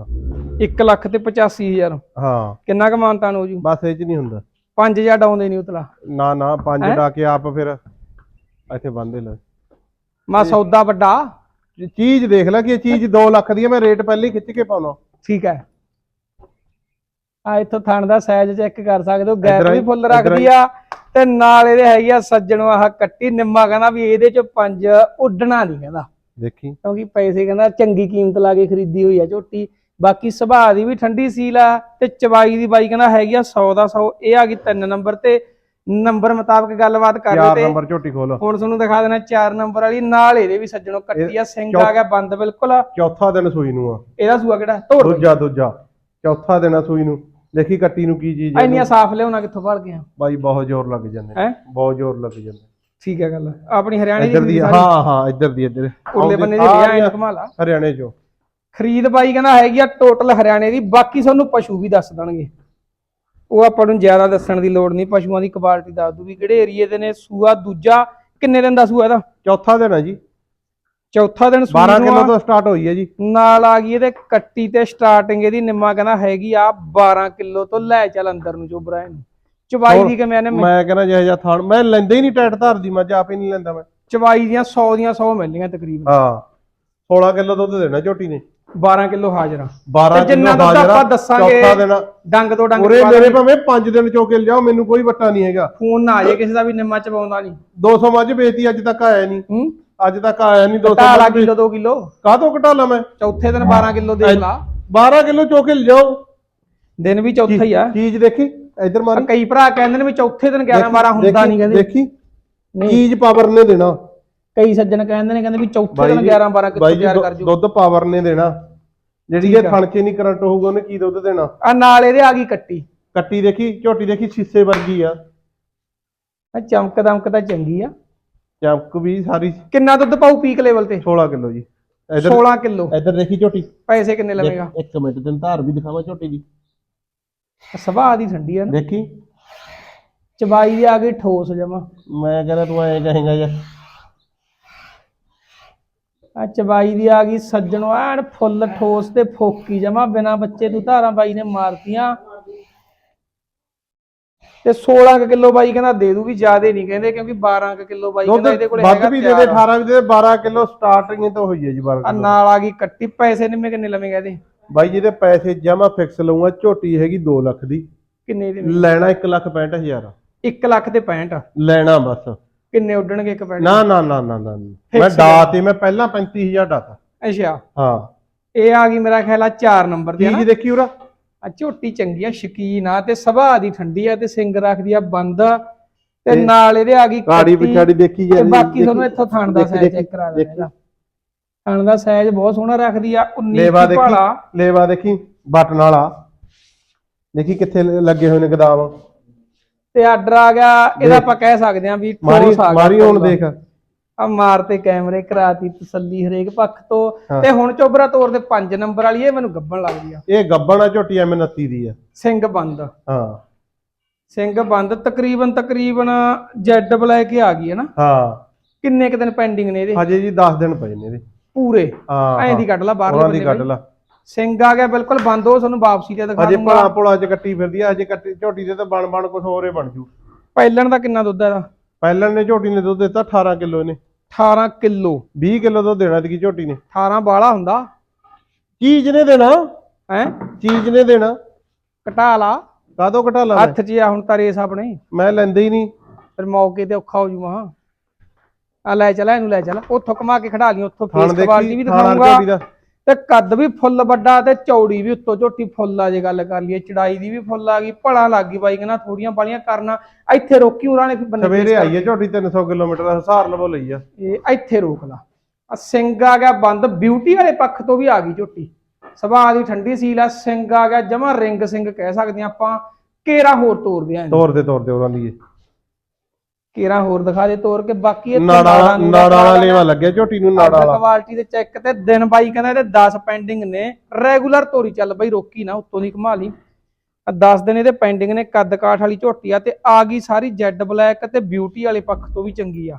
1 ਲੱਖ ਤੇ 85000 ਹਾਂ। ਕਿੰਨਾ ਕੁ ਮਾਨਤਾਨ ਹੋ ਜੂ? ਬਸ ਇਹ ਚ ਨਹੀਂ ਹੁੰਦਾ। 5000 ਡਾਉਂਦੇ ਨਹੀਂ ਉਤਲਾ। ਨਾ ਨਾ ਪੰਜ? ਡਾ ਕੇ ਆਪ ਫਿਰ ਇੱਥੇ ਬੰਦੇ ਲੈ। ਮਾ ਸੌਦਾ ਵੱਡਾ। ਚੀਜ਼ ਦੇਖ ਲੈ ਕਿ ਇਹ ਚੀਜ਼ 2 ਲੱਖ ਦੀ ਹੈ ਮੈਂ ਰੇਟ ਪਹਿਲੇ ਹੀ ਖਿੱਚ ਕੇ ਪਾਉਣਾ। ਠੀਕ ਹੈ। ਆ ਇੱਥੋਂ ਥਣ ਦਾ ਸਾਈਜ਼ ਚੈੱਕ ਕਰ ਸਕਦੇ ਹੋ ਗੈਪ ਵੀ ਫੁੱਲ ਰੱਖਦੀ ਆ ਤੇ ਨਾਲ ਇਹਦੇ ਹੈਗੀ ਆ ਸੱਜਣੋ ਆਹ ਕੱਟੀ ਨਿੰਮਾ ਕਹਿੰਦਾ ਵੀ ਇਹਦੇ ਚ ਪੰਜ ਉੱਡਣਾ ਨਹੀਂ ਕਹਿੰਦਾ। ਦੇਖੀ। ਕਿਉਂਕਿ ਪੈਸੇ ਕਹਿੰਦਾ ਚੰਗੀ ਕੀਮਤ ਲਾ ਕੇ ਖਰੀਦੀ ਹੋਈ ਆ ਝੋਟੀ। ਬਾਕੀ ਸੁਭਾਅ ਦੀ ਵੀ ਠੰਡੀ ਸੀਲ ਆ ਤੇ ਚਵਾਈ ਦੀ ਬਾਈ ਕਹਿੰਦਾ ਹੈਗੀ ਆ 100 ਦਾ 100 ਇਹ ਆ ਗਈ 3 ਨੰਬਰ ਤੇ ਨੰਬਰ ਮੁਤਾਬਕ ਗੱਲਬਾਤ ਕਰ 4 ਤੇ ਨੰਬਰ ਝੋਟੀ ਖੋਲ। ਹੁਣ ਤੁਹਾਨੂੰ ਦਿਖਾ ਦੇਣਾ 4 ਨੰਬਰ ਵਾਲੀ ਨਾਲ ਇਹਦੇ ਵੀ ਸੱਜਣੋ ਕੱਟੀ ਆ ਸਿੰਘ ਆ ਗਿਆ ਬੰਦ ਬਿਲਕੁਲ। ਚੌਥਾ ਦਿਨ ਸੂਈ ਨੂੰ ਆ। ਇਹਦਾ ਸੂਆ ਕਿਹੜਾ। ਦੂਜਾ ਦੂਜਾ। ਚੌਥਾ ਦਿਨ ਆ ਸੂਈ ਨੂੰ। ਦੇਖੀ ਕੱਟੀ ਨੂੰ ਕੀ ਚੀਜ਼ ਆ ਹੈ ਇੰਨੀਆਂ ਸਾਫ਼ ਲਿਆਉਣਾ ਕਿੱਥੋਂ ਫੜ ਗਿਆ ਬਾਈ ਬਹੁਤ ਜ਼ੋਰ ਲੱਗ ਜਾਂਦੇ ਹੈ? ਬਹੁਤ ਜ਼ੋਰ ਲੱਗ ਜਾਂਦੇ ਠੀਕ ਹੈ ਗੱਲ। ਆਪਣੀ ਹਰਿਆਣੇ ਇੱਧਰ ਦੀ ਦੀ ਹਾਂ ਹਾਂ ਇੱਧਰ ਦੀ ਇੱਧਰ। ਉਰਲੇ ਬੰਨੇ ਦੀ ਆਹ ਲਿਆ ਘੁਮਾ ਲਾ। ਹਰਿਆਣੇ ਚੋਂ। ਖਰੀਦ ਬਾਈ ਕਹਿੰਦਾ ਹੈਗੀ ਆ ਟੋਟਲ ਹਰਿਆਣੇ ਦੀ ਬਾਕੀ ਤੁਹਾਨੂੰ ਪਸ਼ੂ ਵੀ ਦੱਸ ਦੇਣਗੇ। ਉਹ ਆਪਾਂ ਨੂੰ ਜ਼ਿਆਦਾ ਦੱਸਣ ਦੀ ਲੋੜ ਨਹੀਂ ਪਸ਼ੂਆਂ ਦੀ ਕੁਆਲਿਟੀ ਦੱਸ ਦੂ ਵੀ ਕਿਹੜੇ ਏਰੀਏ ਦੇ ਨੇ? ਸੂਆ ਦੂਜਾ ਕਿੰਨੇ ਦਿਨ ਦਾ ਸੂਆ ਇਹਦਾ? ਚੌਥਾ ਦਿਨ ਆ ਜੀ। ਚੌਥਾ ਦਿਨ ਸੂਈ 12 ਨੂੰ ਕਿਲੋ। ਤੋਂ ਸਟਾਰਟ ਹੋਈ ਹੈ ਜੀ। ਨਾਲ ਆ ਗਈ ਇਹਦੇ ਕੱਟੀ ਤੇ ਸਟਾਰਟਿੰਗ ਇਹਦੀ ਨਿੰਮਾ ਕਹਿੰਦਾ ਹੈਗੀ ਆ 12 ਕਿਲੋ ਤੋਂ ਲੈ ਚੱਲ ਅੰਦਰ ਨੂੰ ਚੋਬਰਾ ਇਹਨੂੰ। ਚਵਾਈ ਦੀ ਕਿਵੇਂ ਨੇ ਮੈਂ ਕਹਿੰਦਾ ਜਿਹੇ ਜਿਹਾ ਥਾਣ ਮੈਂ ਲੈਂਦਾ ਹੀ ਨਹੀਂ ਟੈਟ ਧਾਰਦੀ ਮੱਝ ਆਪ ਹੀ ਨਹੀਂ ਲੈਂਦਾ ਮੈਂ। ਚਵਾਈ ਦੀਆਂ 100 ਦੀਆਂ 100 ਮਿਲਣੀਆਂ ਤਕਰੀਬਨ। ਹਾਂ 16 ਕਿਲੋ ਦੁੱਧ ਦੇਣਾ ਝੋਟੀ ਨੇ। 12 ਕਿਲੋ ਹਾਜ਼ਰਾ 12 ਤੇ ਜਿੰਨਾ ਕਿਲੋ ਹਾਜ਼ਰਾ, ਆਪਾਂ ਦੱਸਾਂਗੇ ਚੌਥਾ ਦਿਨ ਡੰਗ ਤੋਂ ਡੰਗ ਉਰੇ ਮੇਰੇ। ਭਾਵੇਂ 5 ਦਿਨ ਚੋਕੇ ਲਿਜਾਓ ਮੈਨੂੰ ਕੋਈ ਵੱਟਾ ਨਹੀਂ ਹੈਗਾ। ਫੋਨ ਨਾ ਆ ਕਿਸੇ ਦਾ ਵੀ ਨਿੰਮਾ ਚਵਾਉਂਦਾ ਨਹੀਂ। 200 ਮੱਝ ਵੇਚਤੀ ਅੱਜ ਤੱਕ ਆਇਆ ਨਹੀਂ। ਅੱਜ ਤੱਕ ਆਇਆ ਨਹੀਂ 200 ਘਟਾ ਲਾ ਮੱਝ ਕਿਲੋ 2 ਕਿਲੋ। ਕਾਹਤੋਂ ਘਟਾ ਲਾ ਮੈਂ? ਚੌਥੇ ਦਿਨ 12 ਕਿਲੋ ਦੇ ਲਾ। 12 ਕਿਲੋ ਚੋਕੇ ਲਿਜਾਓ। ਦਿਨ ਵੀ ਚੌਥਾ ਹੀ ਆ। ਚੀਜ਼ ਦੇਖੀ? ਇੱਧਰ ਮਾਰੀ। ਕਈ ਭਰਾ ਕਹਿੰਦੇ ਨੇ ਵੀ ਚੌਥੇ ਦਿਨ 11 12 ਹੁੰਦਾ ਦੇਖੀ- ਨਹੀਂ ਕਹਿੰਦੇ। ਦੇਖੀ। ਚੀਜ਼ ਪਾਵਰ ਨੇ ਦੇਣਾ। ਕਈ ਸੱਜਣ ਕਹਿੰਦੇ ਨੇ ਕਹਿੰਦੇ ਵੀ ਚੌਥੇ ਦਿਨ ਜੀ 11 12 ਕਿਲੋ ਬਾਈ ਜੀ ਤਿਆਰ ਕਰ ਜੂ। ਦੁੱਧ ਪਾਵਰ ਨੇ ਦੇਣਾ। ਜਿਹੜੀ ਇਹ 'ਚ ਨਹੀਂ ਕਰੰਟ ਹੋਊਗਾ ਉਹਨੇ ਕੀ ਦੁੱਧ ਦੇਣਾ? ਆ ਨਾਲ ਇਹਦੇ ਆ ਗਈ ਕੱਟੀ। ਕੱਟੀ ਦੇਖੀ ਝੋਟੀ ਦੇਖੀ ਸ਼ੀਸ਼ੇ ਵਰਗੀ ਆ। ਆ ਚਮਕ ਦਮਕ ਤਾਂ ਚੰਗੀ ਆ। ਚਮਕ ਵੀ ਸਾਰੀ। ਕਿੰਨਾ ਦੁੱਧ ਪਾਉ ਪੀਕ ਲੈਵਲ ਤੇ? 16 ਕਿਲੋ ਜੀ। ਇੱਧਰ 16 ਕਿਲੋ। ਇੱਧਰ ਦੇਖੀ ਝੋਟੀ। ਪੈਸੇ ਕਿੰਨੇ ਲਵੇਗਾ ਇੱਕ ਮਿੰਟ ਤੈਨੂੰ ਧਾਰ ਵੀ ਦਿਖਾਵਾਂ ਝੋਟੀ ਦੀ। ਸੁਭਾਅ ਦੀ ਠੰਡੀ ਆ ਨਾ। ਦੇਖੀ। ਚਬਾਈ ਦੀ ਆ ਗਈ ਠੋਸ ਜਮਾ। ਮੈਂ ਕਹਿੰਦਾ ਤੂੰ ਐਂ ਕਹੇਗਾ ਯਾਰ। ਆ ਚਬਾਈ ਦੀ ਆ ਗਈ ਸੱਜਣੋ ਐਨ ਫੁੱਲ ਠੋਸ ਤੇ ਫੋਕੀ ਜਮਾ। ਬਿਨਾ ਬੱਚੇ ਤੂੰ ਧਾਰਾਂ ਬਾਈ ਨੇ ਮਾਰਤੀਆਂ। ਤੇ 16 ਕਿਲੋ ਬਾਈ ਕਹਿੰਦਾ ਦੇ ਦੂ ਵੀ ਜ਼ਿਆਦੇ ਨਹੀਂ ਕਹਿੰਦੇ ਕਿਉਂਕਿ 12 ਕਿਲੋ ਬਾਈ ਕਹਿੰਦਾ ਇਹਦੇ ਕੋਲੇ ਵੱਧ ਹੈਗਾ ਵੀ ਦੇ ਦੇ 18 ਵੀ ਦੇ ਦੇ 12 ਕਿਲੋ ਸਟਾਰਟਿੰਗ ਤੋਂ ਹੋਈ ਹੈ ਜੀ 12 ਆ ਕਿਲੋ। ਨਾਲ ਆ ਗਈ ਕੱਟੀ ਪੈਸੇ ਨਿੰਮੇ ਕਿੰਨੇ ਲਵੇਂਗਾ ਇਹਦੇ? ਬਾਈ ਜਿਹਦੇ ਪੈਸੇ ਜਮਾ ਫਿਕਸ ਲਊਗਾ ਝੋਟੀ ਹੈਗੀ 2 ਲੱਖ ਦੀ। ਕਿੰਨੇ ਦੇ ਲੈਣਾ 1 ਲੱਖ 65000 1 ਲੱਖ ਤੇ 65 ਲੈਣਾ ਬਸ। ਕਿੰਨੇ ਉੱਡਣਗੇ ਇੱਕ ਪੈਣ ਨਾ ਨਾ ਨਾ ਨਾ ਨਾ ਮੈਂ Fix ਤੇ ਮੈਂ ਪਹਿਲਾਂ 35000 ਡਾਤਾ। ਅੱਛਾ। ਹਾਂ। ਇਹ ਆ ਗਈ ਮੇਰਾ ਖਿਆਲ ਆ 4 ਨੰਬਰ ਤੇ ਚੀਜ਼ ਨਾ? ਦੇਖੀ ਉਰਾ। ਆ ਝੋਟੀ ਚੰਗੀ ਆ ਸ਼ਕੀਨ ਆ ਤੇ ਸੁਭਾਅ ਦੀ ਠੰਡੀ ਆ ਤੇ ਸਿੰਘ ਰੱਖਦੀ ਆ ਬੰਦ ਤੇ ਨਾਲ ਇਹਦੇ ਆ ਗਈ ਕੱਟੀ। ਪਿਛਾੜੀ ਦੇਖੀ ਜਾਂਦੀ ਬਾਕੀ ਤੁਹਾਨੂੰ ਇੱਥੋਂ ਥਣ ਦਾ ਸਾਈਜ਼ ਚੈੱਕ ਕਰਾ। ਦੇਣਾ। ਥਣ ਦਾ ਸਾਈਜ਼ ਬਹੁਤ ਸੋਹਣਾ ਰੱਖਦੀ ਆ 19 ਲੇਵਾ ਇੰਚੀ ਦੇਖੀ ਭਾਲਾ। ਲੇਵਾ ਦੇਖੀ ਬਟਨ ਵਾਲਾ। ਦੇਖੀ ਕਿੱਥੇ ਲੱਗੇ ਹੋਏ ਨੇ ਗਦਾਮ। ਤੇ ਆਰਡਰ ਆ ਗਿਆ ਇਹਦਾ ਆਪਾਂ ਕਹਿ ਸਕਦੇ ਆ ਵੀ ਮਾਰੀ ਹੁਣ ਦੇਖ। ਆ ਮਾਰ ਤੇ ਕੈਮਰੇ ਕਰਾਤੀ ਤਸੱਲੀ ਹਰੇਕ ਪੱਖ ਤੋਂ। ਤੇ ਹੁਣ ਚੋਬਰਾ ਤੋਰ ਦੇ 5 ਨੰਬਰ ਵਾਲੀ ਇਹ ਮੈਨੂੰ ਗੱਬਣ ਲੱਗਦੀ ਆ। ਇਹ ਗੱਬਣਾ ਝੋਟੀ ਐ 29 ਦੀ ਆ। ਸਿੰਘ ਬੰਦ। ਹਾਂ। ਸਿੰਘ ਬੰਦ ਤਕਰੀਬਨ ਤਕਰੀਬਨ ਜੈਡ ਬਲੈਕ ਹੀ ਆ ਗਈ ਹੈ ਨਾ। ਹਾਂ। ਕਿੰਨੇ ਕ ਦਿਨ ਪੈਂਡਿੰਗ ਨੇ ਇਹਦੇ? ਹਜੇ ਜੀ 10 ਦਿਨ ਪਏ ਨੇ ਇਹਦੇ। ਪੂਰੇ। ਹਾਂ ਐਂ ਦੀ ਕੱਢ ਲਾ ਉਹਨਾਂ ਦੀ ਕੱਢ। ਲਾ। ਸਿੰਘ ਆ ਗਿਆ ਬਿਲਕੁਲ ਬੰਦ ਹੋ ਤੁਹਾਨੂੰ ਵਾਪਸੀ ਤੇ ਦਿਖਾ ਹਜੇ ਭਲਾ ਭੋਲਾ ਚ ਕੱਟੀ ਫਿਰਦੀ ਆ ਹਜੇ ਕੱਟੀ ਝੋਟੀ ਦੇ ਤਾਂ ਬਣ ਬਣ ਕੁਝ ਹੋਰੇ ਬਣ ਜੂ। ਪਹਿਲਣ ਦਾ ਕਿੰਨਾ ਦੁੱਧ ਇਹਦਾ? ਪਹਿਲਾਂ ਨੇ ਝੋਟੀ ਨੇ ਦੁੱਧ ਦਿੱਤਾ 18 ਕਿਲੋ ਨੇ 18 ਕਿਲੋ। 20 ਕਿਲੋ ਦੁੱਧ ਦੇਣਾ ਸੀ ਝੋਟੀ ਨੇ। 18 ਬਾਲਾ ਹੁੰਦਾ। ਚੀਜ਼ ਨੇ ਦੇਣਾ। ਹੈ? ਚੀਜ਼ ਨੇ ਦੇਣਾ। ਘਟਾ ਲਾ ਕਾਦੋਂ ਘਟਾ ਲਾ? ਹੱਥ 'ਚ ਆ ਹੁਣ ਤਾਂ ਰੇਸ ਆਪਣੇ। ਮੈਂ ਲੈਂਦਾ ਹੀ ਨਹੀਂ। ਫਿਰ ਮੌਕੇ ਤੇ ਔਖਾ ਹੋ ਜੂ ਮਹਾ ਆ ਲੈ ਚਲਾ ਇਹਨੂੰ ਲੈ ਚਲਾ। ਉੱਥੋਂ ਕਮਾ ਕੇ ਖੜਾ ਲਈ ਉੱਥੋਂ ਫੇਸ ਕੁਆਲਿਟੀ ਦੇਖੀ ਵੀ ਦਿਖਾਉਂਗਾ ਤੇ ਕੱਦ ਵੀ ਫੁੱਲ ਵੱਡਾ ਤੇ ਚੌੜੀ ਵੀ ਉੱਤੋਂ ਝੋਟੀ ਫੁੱਲ ਆ ਜੇ ਗੱਲ ਕਰ ਲਈਏ ਚੜਾਈ ਦੀ ਵੀ ਫੁੱਲ ਆ ਗਈ ਭਲਾ ਲੱਗ ਗਈ ਬਾਈ ਕਹਿੰਦਾ ਥੋੜੀਆਂ ਬਾਲੀਆਂ ਕਰਨਾ। ਇੱਥੇ ਰੋਕੀ ਉਹਨਾਂ ਨੇ ਫਿਰ ਬੰਨੇ ਸਵੇਰੇ ਆਈ ਹੈ ਝੋਟੀ 300 ਕਿਲੋਮੀਟਰ ਦਾ ਹਿਸਾਰ ਲਵੋ ਲਈ ਆ। ਇਹ ਇੱਥੇ ਰੋਕ ਲਾ। ਆ ਸਿੰਘ ਆ ਗਿਆ ਬੰਦ ਬਿਊਟੀ ਵਾਲੇ ਪੱਖ ਤੋਂ ਵੀ ਆ ਗਈ ਝੋਟੀ। ਸੁਭਾਅ ਦੀ ਠੰਡੀ ਸੀਲ ਆ ਸਿੰਘ ਆ ਗਿਆ ਜਮਾ ਰਿੰਗ ਸਿੰਘ ਕਹਿ ਸਕਦੇ ਆਪਾਂ ਕੇਰਾ ਹੋਰ ਤੋਰਦੇ ਆ ਤੋਰ ਦੇ ਤੋਰ ਦੇ ਉਹਨਾਂ ਦੀ ਕੇਰਾ ਹੋਰ ਦਿਖਾ ਦੇ ਤੋਰ ਕੇ ਬਾਕੀ ਇਹ ਨਾੜਾ ਨਾੜਾ ਲੇਵਾ ਲੱਗਿਆ ਝੋਟੀ ਨੂੰ ਨਾੜਾ ਵਾਲਾ। ਕੁਆਲਿਟੀ ਦੇ ਚੈੱਕ ਤੇ ਦਿਨ ਬਾਈ ਕਹਿੰਦਾ ਇਹਦੇ 10 ਪੈਂਡਿੰਗ ਨੇ। ਰੈਗੂਲਰ ਤੋਰੀ ਚੱਲ ਬਈ ਰੋਕੀ ਨਾ ਉੱਤੋਂ ਦੀ ਘੁਮਾ ਲਈ। 10 ਦਿਨ ਇਹਦੇ ਪੈਂਡਿੰਗ ਨੇ ਕੱਦ ਕਾਠ ਵਾਲੀ ਝੋਟੀ ਆ ਤੇ ਆ ਗਈ ਸਾਰੀ ਜੈਡ ਬਲੈਕ ਤੇ ਬਿਊਟੀ ਵਾਲੇ ਪੱਖ ਤੋਂ ਵੀ ਚੰਗੀ ਆ।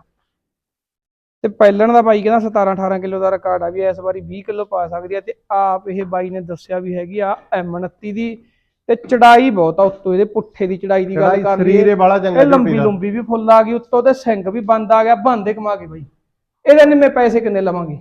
ਤੇ ਪਹਿਲਣ ਦਾ ਬਾਈ ਕਹਿੰਦਾ 17 18 ਕਿਲੋ ਦਾ ਰਿਕਾਰਡ ਆ ਵੀ ਇਸ ਵਾਰੀ 20 ਕਿਲੋ ਪਾ ਸਕਦੀ ਆ ਤੇ ਆਪ ਇਹ ਬਾਈ ਨੇ ਦੱਸਿਆ ਵੀ ਹੈਗੀ ਆ M29 ਦੀ। ਤੇ ਚੜਾਈ ਬਹੁਤ ਆ ਉੱਤੋਂ ਇਹਦੇ ਪੁੱਠੇ ਦੀ ਚੜਾਈ ਦੀ ਗੱਲ ਕਰ ਸਰੀਰ ਇਹ ਬਾਲਾ ਚੰਗਾ ਇਹ ਲੰਬੀ ਲੰਬੀ ਵੀ ਫੁੱਲ ਆ ਗਈ ਉੱਤੋਂ ਤੇ ਸਿੰਘ ਵੀ ਬੰਦ ਆ ਗਿਆ ਬੰਦੇ ਕਮਾ ਕੇ ਬਈ। ਇਹਦੇ ਨਿੰਮੇ ਪੈਸੇ ਕਿੰਨੇ ਲਵਾਂਗੇ?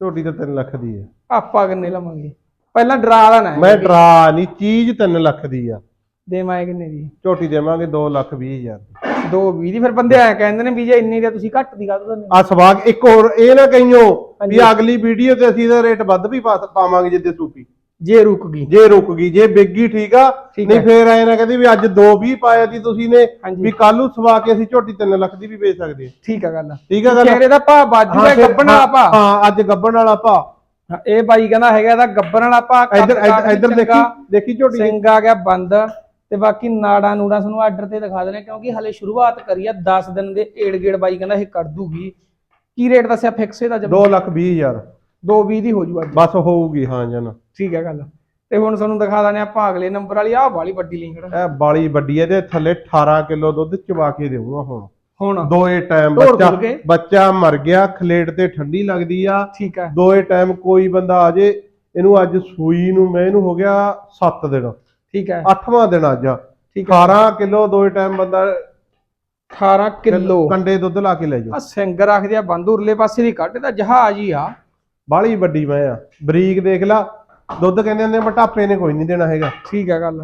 ਝੋਟੀ ਤਾਂ 3 ਲੱਖ ਦੀ ਹੈ ਆਪਾਂ ਕਿੰਨੇ ਲਵਾਂਗੇ? ਪਹਿਲਾਂ ਡਰਾ ਨਾ ਮੈਂ ਡਰਾ ਨਹੀਂ ਚੀਜ਼ 3 ਲੱਖ ਦੀ ਆ। ਦੇਵਾਂਗੇ ਕਿੰਨੇ ਦੀ? ਝੋਟੀ ਦੇਵਾਂਗੇ 2 ਲੱਖ 20 ਹਜ਼ਾਰ ਦੀ। ਦੋ ਵੀਹ ਦੀ ਫਿਰ ਬੰਦੇ ਐ ਕਹਿੰਦੇ ਨੇ ਵੀ ਜੇ ਇੰਨੀ ਦੇ ਤੁਸੀਂ ਘੱਟ ਦੀ ਗੱਲ ਦਿੰਦੇ ਆ ਸਵਾਗ ਇੱਕ ਹੋਰ ਇਹ ਨਾ ਕਹੀਓ ਵੀ ਅਗਲੀ ਵੀਡੀਓ ਤੇ ਅਸੀਂ ਇਹਦਾ ਰੇਟ ਵੱਧ ਵੀ ਪਾਵਾਂਗੇ ਜਿੱਦੇ ਸੂਪੀ ਜੇ ਰੁਕ ਗਈ। ਜੇ ਰੁਕ ਗਈ ਜੇ ਬਿੱਗੀ ਠੀਕ ਆ। ਠੀਕ ਨਹੀਂ ਹੈ। ਫੇਰ ਐ ਨਾ ਕਹਿੰਦੀ ਵੀ ਅੱਜ 2 20 ਪਾਇਆ ਦੀ ਤੁਸੀਂ ਨੇ ਹਾਂਜੀ। ਵੀ ਕੱਲ ਨੂੰ ਸਵਾ ਕੇ ਅਸੀਂ ਝੋਟੀ 3 ਲੱਖ ਦੀ ਵੀ ਵੇਚ ਸਕਦੇ ਹਾਂ ਠੀਕ ਆ ਗੱਲ ਠੀਕ ਆ ਗੱਲ ਚਿਹਰੇ ਦਾ ਭਾਅ ਬਾਜੂ ਹੈ ਫਿਰ- ਗੱਬਣ ਵਾਲਾ ਭਾਅ। ਹਾਂ ਅੱਜ ਗੱਬਣ ਵਾਲਾ ਭਾ ਹਾਂ, ਇਹ ਬਾਈ ਕਹਿੰਦਾ ਹੈਗਾ ਇਹਦਾ ਗੱਬਣ ਵਾਲਾ ਕੱਦ ਇੱਧਰ ਕਾਠ ਇੱਧਰ ਦੇਖੀ ਚੰਗਾ, ਦੇਖੀ ਝੋਟੀ ਦੀ। ਸਿੰਘ ਆ ਗਿਆ ਬੰਦ। ਤੇ ਬਾਕੀ ਨਾੜਾ ਨੂੜਾ ਤੁਹਾਨੂੰ ਆਰਡਰ ਤੇ ਦਿਖਾ ਦੇਣੇ ਕਿਉਂਕਿ ਹਲੇ ਸ਼ੁਰੂਆਤ ਕਰੀ ਆ 10 ਦਿਨ ਦੇ ਏੜ ਗੇੜ ਬਾਈ ਕਹਿੰਦਾ ਇਹ ਕੱਢ ਦੂਗੀ। ਕੀ ਰੇਟ ਦੱਸਿਆ ਫਿਕਸ ਇਹਦਾ ਜਬ 2 ਲੱਖ 20 ਹਜ਼ਾਰ। 220 ਦੀ ਹੋ ਜੂ ਅੱਜ। ਬਸ ਹੋਊਗੀ ਹਾਂ ਜਨ। ਠੀਕ ਹੈ ਗੱਲ। ਤੇ ਹੁਣ ਤੁਹਾਨੂੰ ਦਿਖਾ ਦਾਨੇ ਆਪਾਂ ਅਗਲੇ ਨੰਬਰ ਵਾਲੀ ਆਹ ਵਾਲੀ ਵੱਡੀ ਲਿੰਗੜ ਇਹ ਬਾਲੀ ਵੱਡੀ ਹੈ ਤੇ ਥੱਲੇ 18 ਕਿਲੋ ਦੁੱਧ ਚਵਾ ਕੇ ਦੇਊਗਾ ਹੁਣ। ਹੁਣ। ਦੋਏ ਟਾਈਮ ਬੱਚਾ ਖੁੱਲ। ਬੱਚਾ ਮਰ ਗਿਆ ਖਲੇਟ ਤੇ ਠੰਡੀ ਲੱਗਦੀ ਆ। ਠੀਕ ਹੈ। ਦੋਏ ਟਾਈਮ ਕੋਈ ਬੰਦਾ ਆ ਜੇ ਇਹਨੂੰ ਅੱਜ ਸੂਈ ਨੂੰ ਮੈਂ ਇਹਨੂੰ ਹੋ ਗਿਆ 7 ਦਿਨ। ਠੀਕ ਹੈ। 8ਵਾਂ ਦਿਨ ਅੱਜ। ਆ। ਠੀਕ 18 ਕਿਲੋ ਦੋਏ ਟਾਈਮ ਬੰਦਾ 18 ਕਿਲੋ। ਕੰਡੇ ਦੁੱਧ ਲਾ ਕੇ ਲੈ ਜਾਓ। ਆ ਸਿੰਘ ਰੱਖਦੇ ਆ ਬੰਦ ਉਰਲੇ ਪਾਸੇ ਦੀ ਕੱਢ ਦਾ ਜਹਾਜ਼ ਹੀ ਆ। ਬਾਹਲੀ ਵੱਡੀ ਮੈਂ ਆ। ਬਰੀਕ ਦੇਖ ਲਾ। ਦੁੱਧ ਕਹਿੰਦੇ ਹੁੰਦੇ ਆ, ਮੋਟਾਪੇ ਨੇ ਕੋਈ ਨਹੀਂ ਦੇਣਾ ਹੈਗਾ। ਠੀਕ ਹੈ ਗੱਲ।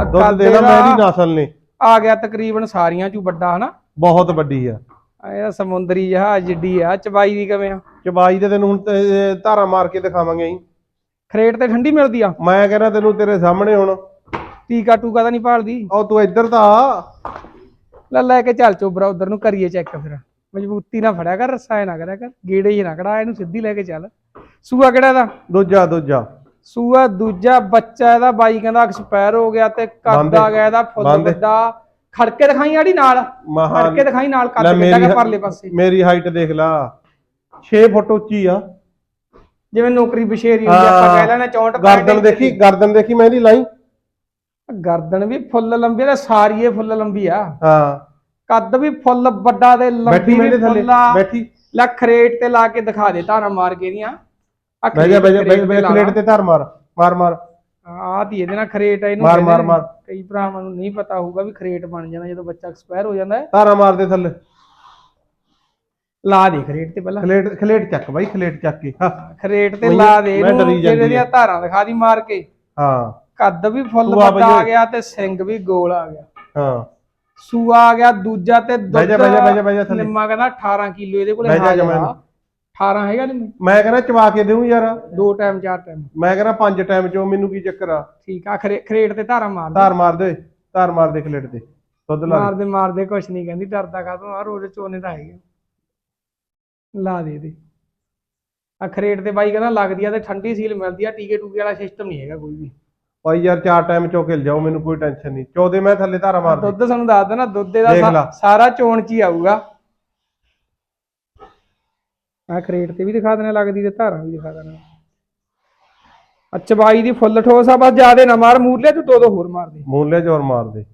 ਆ ਦੁੱਧ ਦੇਣਾ ਮੇਰੀ ਨਸਲ ਨੇ। ਆ ਗਿਆ ਤਕਰੀਬਨ ਸਾਰੀਆਂ ਚੋਂ ਵੱਡਾ ਹਨਾ? ਬਹੁਤ ਵੱਡੀ ਆ। ਆ ਇਹਦਾ ਸਮੁੰਦਰੀ ਜਹਾਜ਼ ਜਿੱਡੀ ਆ ਚਬਾਈ ਦੀ ਕਿਵੇਂ ਆ? ਚਬਾਈ ਤੇ ਤੈਨੂੰ ਹੁਣ ਧਾਰਾ ਮਾਰ ਕੇ ਦਿਖਾਵਾਂਗੇ ਅਸੀਂ। ਖਰੇਟ ਤੇ ਠੰਡੀ ਮਿਲਦੀ ਆ? ਮੈਂ ਕਹਿੰਦਾ ਤੈਨੂੰ ਤੇਰੇ ਸਾਹਮਣੇ ਹੁਣ। ਟੀਕਾ ਟੂਕਾ ਤਾਂ ਨਹੀਂ ਭਾਲਦੀ? ਉਹ ਤੂੰ ਇੱਧਰ ਤਾਂ ਆ। ਲੈ ਲੈ ਕੇ ਚੱਲ ਚੋਬਰਾ ਉਧਰ ਨੂੰ ਕਰੀਏ ਚੈੱਕ ਫਿਰ। ਮਜ਼ਬੂਤੀ ਨਾ ਫੜਿਆ ਕਰ ਰਸਾਇ ਨਾ ਕਰਿਆ ਕਰ ਗੇੜੇ ਹੀ ਨਾ ਕੜਾ ਇਹਨੂੰ ਸਿੱਧੀ ਲੈ ਕੇ ਚੱਲ। ਸੂਆ ਕਿਹੜਾ ਇਹਦਾ? ਦੂਜਾ ਦੂਜਾ। ਸੂਆ ਦੂਜਾ ਬੱਚਾ ਇਹਦਾ ਬਾਈ ਕਹਿੰਦਾ ਐਕਸਪਾਇਰ ਹੋ ਗਿਆ ਤੇ ਕੱਦ ਆ ਗਿਆ ਇਹਦਾ ਫੁੱਲ। ਵੱਡਾ। ਖੜਕੇ ਦਿਖਾਈ ਆੜੀ ਨਾਲ? ਖੜਕੇ ਦਿਖਾਈ ਨਾਲ ਕੱਦ ਕਿੱਡਾ ਕੁ ਪਰਲੇ ਪਾਸੇ। ਮੇਰੀ ਹਾਈਟ ਦੇਖ ਲਾ। 6 ਫੁੱਟ ਉੱਚੀ ਆ। ਜਿਵੇਂ ਨੌਕਰੀ ਬਸ਼ੇਰੀ ਹੁੰਦੀ ਆਪਾਂ ਕਹਿ ਲੈਣਾ 64 ਗਰਦਨ ਦੇਖੀ ਗਰਦਨ ਦੇਖੀ ਮੈਂ ਇਹਦੀ ਲਾਈ। ਗਰਦਨ ਵੀ ਫੁੱਲ ਲੰਬੀ ਆ ਤੇ ਸਾਰੀਏ ਫੁੱਲ ਲੰਬੀ ਆ। ਹਾਂ। ਕੱਦ ਵੀ ਫੁੱਲ ਵੱਡਾ ਤੇ ਬੈਠੀ ਲੰਬੀ ਮੇਰੇ ਵੀ ਥੱਲੇ ਫੁੱਲ ਬੈਠੀ। ਲੱਖ ਰੇਟ ਤੇ ਲਾ ਕੇ ਦਿਖਾ ਦੇ ਧਾਰਾ ਮਾਰ ਕੇ ਦੀਆਂ ਆ ਬਹਿ ਜਾ ਬਹਿ ਜਾ ਬਹਿ ਜਾ ਤੇ ਪਲੇਟ ਤੇ ਧਰ ਮਾਰ ਮਾਰ ਮਾਰ। ਆ ਧੀ ਇਹਦੇ ਨਾਲ ਖਰੇਟ ਆ ਇਹਨੂੰ ਮਾਰ, ਕਹਿੰਦੇ ਮਾਰ, ਨੇ। ਮਾਰ। ਕਈ ਭਰਾਵਾਂ ਨੂੰ ਨਹੀਂ ਪਤਾ ਹੋਊਗਾ ਵੀ ਖਰੇਟ ਬਣ ਜਾਂਦਾ ਜਦੋਂ ਬੱਚਾ ਐਕਸਪਾਇਰ ਹੋ ਜਾਂਦਾ ਹੈ। ਧਾਰਾ ਮਾਰ ਦੇ ਥੱਲੇ। ਲਾ ਦੇ ਖਰੇਟ ਤੇ ਪਹਿਲਾਂ। ਖਲੇਟ ਖਲੇਟ ਚੱਕ ਬਾਈ ਖਲੇਟ ਚੱਕ ਕੇ। ਹਾਂ। ਖਰੇਟ ਤੇ ਮੈਨੂੰ- ਲਾ ਦੇ ਮੈਂ ਇਹਨੂੰ ਡਰੀ ਫਿਰ ਜਾਂਦੀ ਇਹਦੀਆਂ ਧਾਰਾਂ ਦਿਖਾ ਦੀ ਮਾਰ ਕੇ। ਹਾਂ। ਕੱਦ ਵੀ ਫੁੱਲ ਵੱਡਾ ਆ। ਗਿਆ ਤੇ ਸਿੰਘ ਵੀ ਗੋਲ ਆ ਗਿਆ। ਹਾਂ। ਸੂਆ ਆ ਗਿਆ ਦੂਜਾ ਤੇ ਦੁੱਧ ਬਹਿ ਜਾ, ਬਹਿ ਜਾ, ਬਹਿ ਜਾ, ਬਹਿ ਜਾ ਥੱਲੇ। ਨਿੰਮਾ ਕਹਿੰਦਾ 18 ਕਿਲੋ ਇਹਦੇ ਕੋਲੇ ਬਹਿ ਜਾ ਹਾਜ਼ਰ ਜਮਾਂ ਆ 18 ਹੈਗਾ ਨਹੀਂ ਮੈਂ ਕਹਿੰਦਾ ਚਵਾ ਕੇ ਦੇਉਂ ਯਾਰ। ਦੋ ਟਾਈਮ ਚਾਰ ਟਾਈਮ। ਮੈਂ ਕਹਿੰਦਾ ਪੰਜ ਟਾਈਮ ਚੋਂ ਮੈਨੂੰ ਕੀ ਚੱਕਰ ਆ? ਠੀਕ ਆ ਖਰੇ- ਖਰੇਟ ਤੇ ਧਾਰਾਂ ਮਾਰ ਦੇ। ਧਾਰ ਮਾਰ ਦੇ ਧਾਰ ਮਾਰ ਦੇ ਖਲੇਟ ਤੇ। ਦੁੱਧ ਲਾ ਦੇ। ਮਾਰਦੇ ਮਾਰਦੇ ਕੁਛ ਨਹੀਂ ਕਹਿੰਦੀ ਡਰਦਾ ਕਾਹਤੋਂ ਆ ਰੋਜ਼ ਚੋਨੇ ਤਾਂ ਹੈਗੇ। ਲਾ ਦੇ ਦੇ ਆ ਖਰੇਟ ਤੇ ਬਾਈ ਕਹਿੰਦਾ ਲੱਗਦੀ ਆ ਤੇ ਠੰਡੀ ਸੀਲ ਮਿਲਦੀ ਆ ਟੀਕੇ ਟੂਕੇ ਵਾਲਾ ਸਿਸਟਮ ਨਹੀਂ ਹੈਗਾ ਕੋਈ ਵੀ। ਭਾਈ ਯਾਰ ਚਾਰ ਟਾਈਮ ਚੋ ਖਿਲ ਜਾਓ ਮੈਨੂੰ ਕੋਈ ਟੈਨਸ਼ਨ ਨਹੀਂ। ਚੌਦੇ ਮੈਂ ਥੱਲੇ ਧਾਰਾ ਮਾਰ ਦੇ ਦੁੱਧ ਸਾਨੂੰ ਦੱਸ ਦੇਣਾ ਦੁੱਧ ਦੇਖ ਲਾ। ਸਾਰਾ ਚੋਣ ਚ ਹੀ ਆਊਗਾ। ਆ ਖਰੇਟ ਤੇ ਵੀ ਦਿਖਾ ਦੇਣਾ ਲੱਗਦੀ ਤੇ ਧਾਰਾਂ ਵੀ ਦਿਖਾ ਦੇਣਾ। ਅੱਛਾ ਬਾਈ ਦੀ ਫੁੱਲ ਠੋਸ ਆ ਬਸ ਜਿਆਦੇ ਨਾ ਮਾਰ ਮੂਰਲੇ ਤੂੰ ਦੋ ਦੋ ਹੋਰ ਮਾਰ ਦੇ। ਮੂਲੇ ਜ਼ੋਰ ਮਾਰ ਦੇ।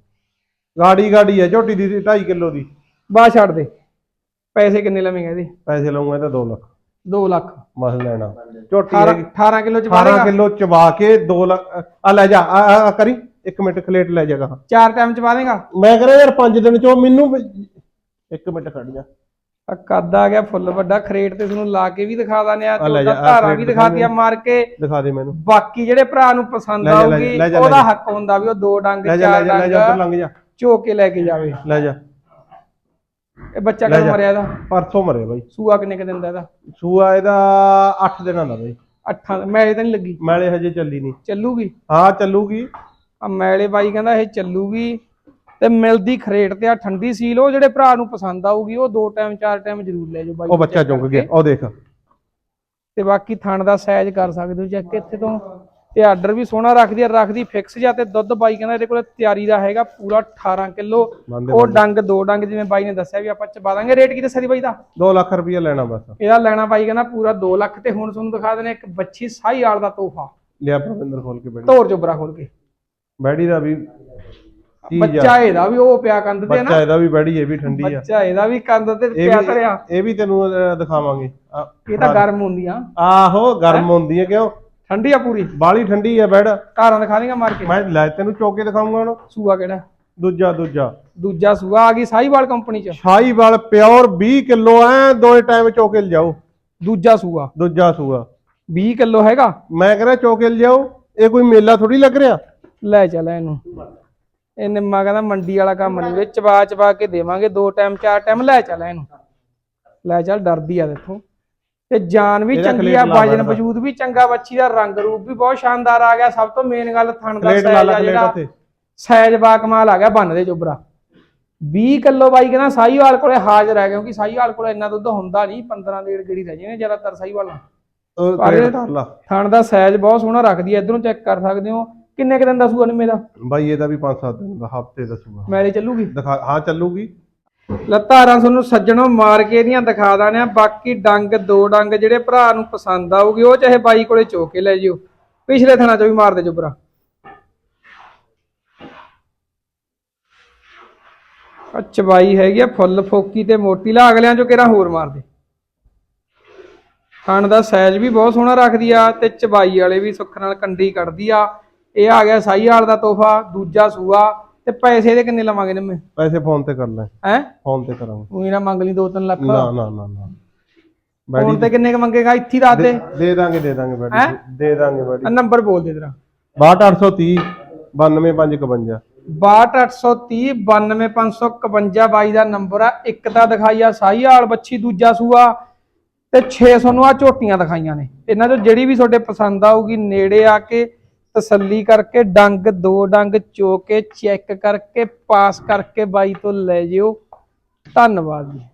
ਗਾੜੀ ਗਾੜੀ ਹੈ ਝੋਟੀ ਦੀ 2.5 ਕਿਲੋ ਦੀ। ਬਾਹ ਛੱਡ ਦੇ। ਪੈਸੇ ਕਿੰਨੇ ਲਵੇਂਗਾ ਇਹਦੇ? ਪੈਸੇ ਲਊਂਗਾ ਤਾਂ 2 ਲੱਖ। 2 ਲੱਖ। ਮਸ ਲੈਣਾ। ਝੋਟੀ 18 ਹੈਗੀ। 18 ਕਿਲੋ ਚ 18 ਬਾਦੇਗਾ ਕਿਲੋ ਚਬਾ ਕੇ 2 ਲੱਖ ਆ ਲੈ ਜਾ ਆ ਆ- ਆ ਕਰੀ। ਇੱਕ ਮਿੰਟ ਖਲੇਟ ਲੈ ਜਾਗਾ ਚਾਰ ਟਾਈਮ ਚ ਬਾਦੇਗਾ ਮੈਂ ਕਹਿੰਦਾ ਯਾਰ 5 ਦਿਨ ਚੋਂ ਮੈਨੂੰ ਵੀ- ਇੱਕ ਮਿੰਟ ਖੜ ਜਾ। ਆ ਕੱਦ ਆ ਗਿਆ ਫੁੱਲ ਵੱਡਾ ਖਰੇਟ ਤੇ ਤੁਹਾਨੂੰ ਲਾ ਕੇ ਵੀ ਦਿਖਾ ਦਾਨੇ ਆ ਆ ਤੇ ਲੈ ਉਹਦਾ ਜਾ, ਆ ਧਾਰਾਂ ਖਰੇਟ ਵੀ ਦਿਖਾ ਦਿਖਾਤੀਆਂ ਮਾਰ ਕੇ। ਦਿਖਾ ਦੇ ਮੈਨੂੰ। ਬਾਕੀ ਜਿਹੜੇ ਭਰਾ ਨੂੰ ਪਸੰਦ ਲੈ ਜਾ, ਲੈ ਜਾ, ਆਊਗੀ ਲੈ ਜਾ, ਲੈ ਉਹਦਾ ਜਾ। ਹੱਕ ਹੁੰਦਾ ਵੀ ਉਹ ਦੋ ਡੰਗ ਲੈ ਜਾ ਲੈ ਚਾਰ ਜਾ ਲੈ ਜਾ ਉੱਧਰ ਡੰਗ ਲੰਘ ਜਾ। ਝੋ ਕੇ ਲੈ ਕੇ ਜਾਵੇ। ਲੈ ਜਾ। ਇਹ ਬੱਚਾ ਕਦੋਂ। ਮਰਿਆ ਇਹਦਾ? ਪਰਸੋਂ ਮਰੇ ਬਾਈ। ਸੂਆ ਕਿੰਨੇ ਕ ਦਿੰਦਾ ਇਹਦਾ? ਸੂਆ ਇਹਦਾ 8 ਦਿਨਾਂ ਦਾ ਬਾਈ। ਅੱਠਾਂ ਮੈਲੇ ਤਾਂ ਨਹੀਂ ਲੱਗੀ? ਮੈਲੇ ਹਜੇ ਚੱਲੀ ਨਹੀਂ। ਚੱਲੂਗੀ? ਹਾਂ ਚੱਲੂਗੀ। ਆ ਮੈਲੇ ਬਾਈ ਕਹਿੰਦਾ ਇਹ ਚੱਲੂਗੀ ਤੇ ਮਿਲਦੀ ਖਰੇਟ ਤੇ ਆ ਠੰਡੀ ਸੀਲ। ਉਹ ਜਿਹੜੇ ਭਰਾ ਨੂੰ ਪਸੰਦ ਆਊਗੀ ਉਹ ਦੋ ਟਾਈਮ ਚਾਰ ਟਾਈਮ ਜ਼ਰੂਰ ਲੈ ਜਾਓ ਬਾਈ। ਉਹ ਬੱਚਾ ਚੁੰਗ ਗਿਆ। ਉਹ ਦੇਖ। ਤੇ ਬਾਕੀ ਥਣ ਦਾ ਸਾਈਜ਼ ਕਰ ਸਕਦੇ ਹੋ ਚੈੱਕ ਇੱਥੇ ਤੋਂ। ਤੇ ਆਰਡਰ ਵੀ ਸੋਹਣਾ ਰੱਖਦੀ ਆ ਰੱਖਦੀ ਫਿਕਸ ਜਾਂ ਤੇ ਦੁੱਧ ਬਾਈ ਕਹਿੰਦਾ ਇਹਦੇ ਕੋਲ ਤਿਆਰੀ ਦਾ ਹੈਗਾ ਪੂਰਾ 18 ਕਿਲੋ। ਉਹ ਡੰਗ ਦੋ ਡੰਗ ਜਿਵੇਂ ਬਾਈ ਨੇ ਦੱਸਿਆ ਵੀ ਆਪਾਂ ਚਬਾ ਦਾਂਗੇ। ਰੇਟ ਕੀ ਦੱਸਿਆ ਬਾਈ ਦਾ? 2 ਲੱਖ ਰੁਪਇਆ ਲੈਣਾ ਬਸ। ਇਹਦਾ ਲੈਣਾ ਬਾਈ ਕਹਿੰਦਾ ਪੂਰਾ 2 ਲੱਖ ਤੇ ਹੁਣ ਤੁਹਾਨੂੰ ਦਿਖਾ ਦੇਣਾ ਇੱਕ ਬੱਚੀ ਸਾਈ ਆਲ ਦਾ ਤੋਹਫਾ। ਲਿਆ ਪ੍ਰਵਿੰਦਰ ਖੋਲ ਕੇ ਬੈਠ। ਧੋਰ ਚੋਬਰਾ ਖੋਲ ਕੇ। ਬੈੜੀ ਦਾ ਵੀ ਬੱਚਾ ਇਹਦਾ ਵੀ ਉਹ ਪਿਆ ਕੰਧ ਤੇ ਬੱਚਾ ਨਾ। ਇਹਦਾ ਵੀ ਬੈੜੀ ਇਹ ਵੀ ਠੰਡੀ ਆ। ਬੱਚਾ ਇਹਦਾ ਵੀ ਕੰਧ ਤੇ ਪਿਆ ਧਰਿਆ। ਇਹ ਵੀ ਤੈਨੂੰ ਦਿਖਾਵਾਂਗੇ। ਇਹ ਤਾਂ ਗਰਮ ਹੁੰਦੀਆਂ ਆਹੋ ਗਰਮ ਹੁੰਦੀ ਹੈ ਕਿਉਂ? ਠੰਡੀ ਆ ਪੂਰੀ। ਬਾਲੀ ਠੰਡੀ ਆ ਬੈੜ ਧਾਰਾਂ ਦਿਖਾ ਦੇਗਾ ਮਾਰ ਕੇ। ਮੈਂ ਲੈ ਤੈਨੂੰ ਚੋਕੇ ਦਿਖਾਉਂਗਾ ਹੁਣ ਸੂਆ ਕਿਹੜਾ? ਦੂਜਾ ਦੂਜਾ। ਦੂਜਾ ਸੂਆ ਆ ਗਈ ਸਾਈਵਾਲ ਕੰਪਨੀ ਚ। ਸ਼ਾਹੀਵਾਲ ਪਿਓਰ 20 ਕਿਲੋ ਐ ਦੋਏ ਟਾਈਮ ਚੋਕੇ ਲਿਜਾਓ ਦੂਜਾ ਸੂਆ। ਦੂਜਾ ਸੂਆ। 20 ਕਿਲੋ ਹੈਗਾ? ਮੈਂ ਕਹਿੰਦਾ ਚੋਕੇ ਲਿਜਾਓ ਇਹ ਕੋਈ ਮੇਲਾ ਥੋੜੀ ਲੱਗ ਰਿਹਾ? ਲੈ ਚੱਲ ਇਹਨੂੰ। ਇਹ ਨਿੰਮਾ ਕਹਿੰਦਾ ਮੰਡੀ ਵਾਲਾ ਕੰਮ ਨਹੀਂ ਵਿੱਚ ਚਬਾ ਚਬਾ ਕੇ ਦੇਵਾਂਗੇ ਦੋ ਟਾਈਮ ਚਾਰ ਟਾਈਮ। ਲੈ ਚੱਲ ਇਹਨੂੰ। ਲੈ ਚੱਲ ਡਰਦੀ ਆ ਦੇਖੋ। ਤੇ ਜਾਨ ਵੀ ਚੰਗੀ ਆ ਵਜਨ। ਵਜੂਦ ਵੀ ਚੰਗਾ ਬੱਚੀ ਦਾ ਰੰਗ ਰੂਪ ਵੀ ਬਹੁਤ ਸ਼ਾਨਦਾਰ ਆ ਗਿਆ। ਸਭ ਤੋਂ ਮੇਨ ਗੱਲ ਥਣ ਦਾ ਸਾਈਜ਼ ਆ ਜਿਹੜਾ ਸਾਈਜ਼ ਬਾ ਕਮਾਲ ਆ ਗਿਆ ਬੰਨ ਦੇ ਚੋਬਰਾ। 20 ਕਿਲੋ ਬਾਈ ਕਹਿੰਦਾ ਸਾਈਵਾਲ ਕੋਲੇ ਹਾਜ਼ਰ ਹੈ ਕਿਉਂਕਿ ਸਾਈਵਾਲ ਕੋਲੇ ਇੰਨਾ ਦੁੱਧ ਹੁੰਦਾ ਨਹੀਂ 15 ਡੇਢ ਗੜੀ ਰਹਿ ਜਾਂਦੇ ਜ਼ਿਆਦਾਤਰ ਸਾਈਵਾਲ ਉਹ ਪਰ ਪਲੇਟ ਧਰ ਲਾ ਥਣ ਦਾ ਸਾਈਜ਼ ਬਹੁਤ ਸੋਹਣਾ ਰੱਖਦੀ ਹੈ ਇਧਰੋਂ ਚੈੱਕ ਕਰ ਸਕਦੇ ਹੋ। ਕਿੰਨੇ ਕੁ ਦਿਨ ਦਾ ਸੂਆ ਨਿੰਮੇ ਦਾ? ਬਾਈ ਇਹਦਾ ਵੀ 5-7 ਦਿਨ ਦਾ ਹਫ਼ਤੇ ਦਾ ਸੂਆ। ਮੈਲੇ ਚੱਲੂਗੀ? ਹਾਂ ਚੱਲੂਗੀ। ਲੱਤਾਰਾਂ ਤੁਹਾਨੂੰ ਸੱਜਣੋਂ ਮਾਰ ਕੇ ਇਹਦੀਆਂ ਦਿਖਾ ਦਾਨੇ ਆ ਬਾਕੀ ਡੰਗ, ਦੋ ਡੰਗ ਜਿਹੜੇ ਭਰਾ ਨੂੰ ਪਸੰਦ ਆਊਗੀ, ਉਹ ਚਾਹੇ ਬਾਈ ਕੋਲੇ ਚੋ ਕੇ ਲੈ ਜਿਓ। ਪਿਛਲੇ ਥਣਾ ਚੋਂ ਵੀ ਮਾਰ ਦੇ ਜੁਬਰਾ ਅੱਛਾ ਬਾਈ ਹੈਗੀ ਆ ਫੁੱਲ ਫੋਕੀ ਤੇ ਮੋਟੀ। ਲਾ ਅਗਲਿਆਂ ਚੋਂ ਕਿਹੜਾ ਹੋਰ ਮਾਰ ਦੇ। ਖਾਣ ਦਾ ਸਾਈਜ਼ ਵੀ ਬਹੁਤ ਸੋਹਣਾ ਰੱਖਦੀ ਆ ਤੇ ਚਬਾਈ ਵਾਲੇ ਵੀ ਸੁੱਖ ਨਾਲ ਕੰਡੀ ਕੱਢਦੀ ਆ। ਇਹ ਆ ਗਿਆ ਸਾਈ ਵਾਲ ਦਾ ਤੋਹਫਾ, ਦੂਜਾ ਸੂਆ। ਤੇ ਪੈਸੇ ਇਹਦੇ ਕਿੰਨੇ ਲਵਾਂਗੇ ਨਿੰਮੇ ਪੈਸੇ ਫੋਨ ਤੇ ਕਰ ਲੈ। ਹੈ? ਫੋਨ ਤੇ ਕਰਾਂਗੇ। ਉਹੀ ਨਾ ਮੰਗ ਲਈ 2-3 ਲੱਖ। ਨਾ ਨਾ ਨਾ ਨਾ। ਫੋਨ ਤੇ ਕਿੰਨੇ ਕ ਮੰਗੇਗਾ? ਇੱਥੇ ਦੱਸ ਦੇ। ਦੇ ਦਾਂਗੇ ਦੇ ਦਾਂਗੇ ਹੈਂ? ਦੇ ਦਾਂਗੇ ਆ ਨੰਬਰ ਬੋਲ ਦੇ ਤੇਰਾ। 62830 92551 62830 92551 ਬਾਈ ਦਾ ਨੰਬਰ ਆ। ਇੱਕ ਤਾਂ ਦਿਖਾਈ ਆ ਸਾਹੀਵਾਲ ਬੱਚੀ ਦੂਜਾ ਸੂਆ। ਤੇ 600 ਨੂੰ ਆ ਝੋਟੀਆਂ ਦਿਖਾਈਆਂ ਨੇ। ਇਹਨਾਂ ਚੋਂ ਜਿਹੜੀ ਵੀ ਤੁਹਾਡੇ ਪਸੰਦ ਆਊਗੀ ਨੇੜੇ ਆ ਕੇ ਤਸੱਲੀ ਕਰਕੇ ਡੰਗ, ਦੋ ਡੰਗ ਚੋ ਕੇ ਚੈੱਕ ਕਰਕੇ, ਪਾਸ ਕਰਕੇ ਬਾਈ ਤੋਂ ਲੈ ਜਿਓ। ਧੰਨਵਾਦ ਜੀ।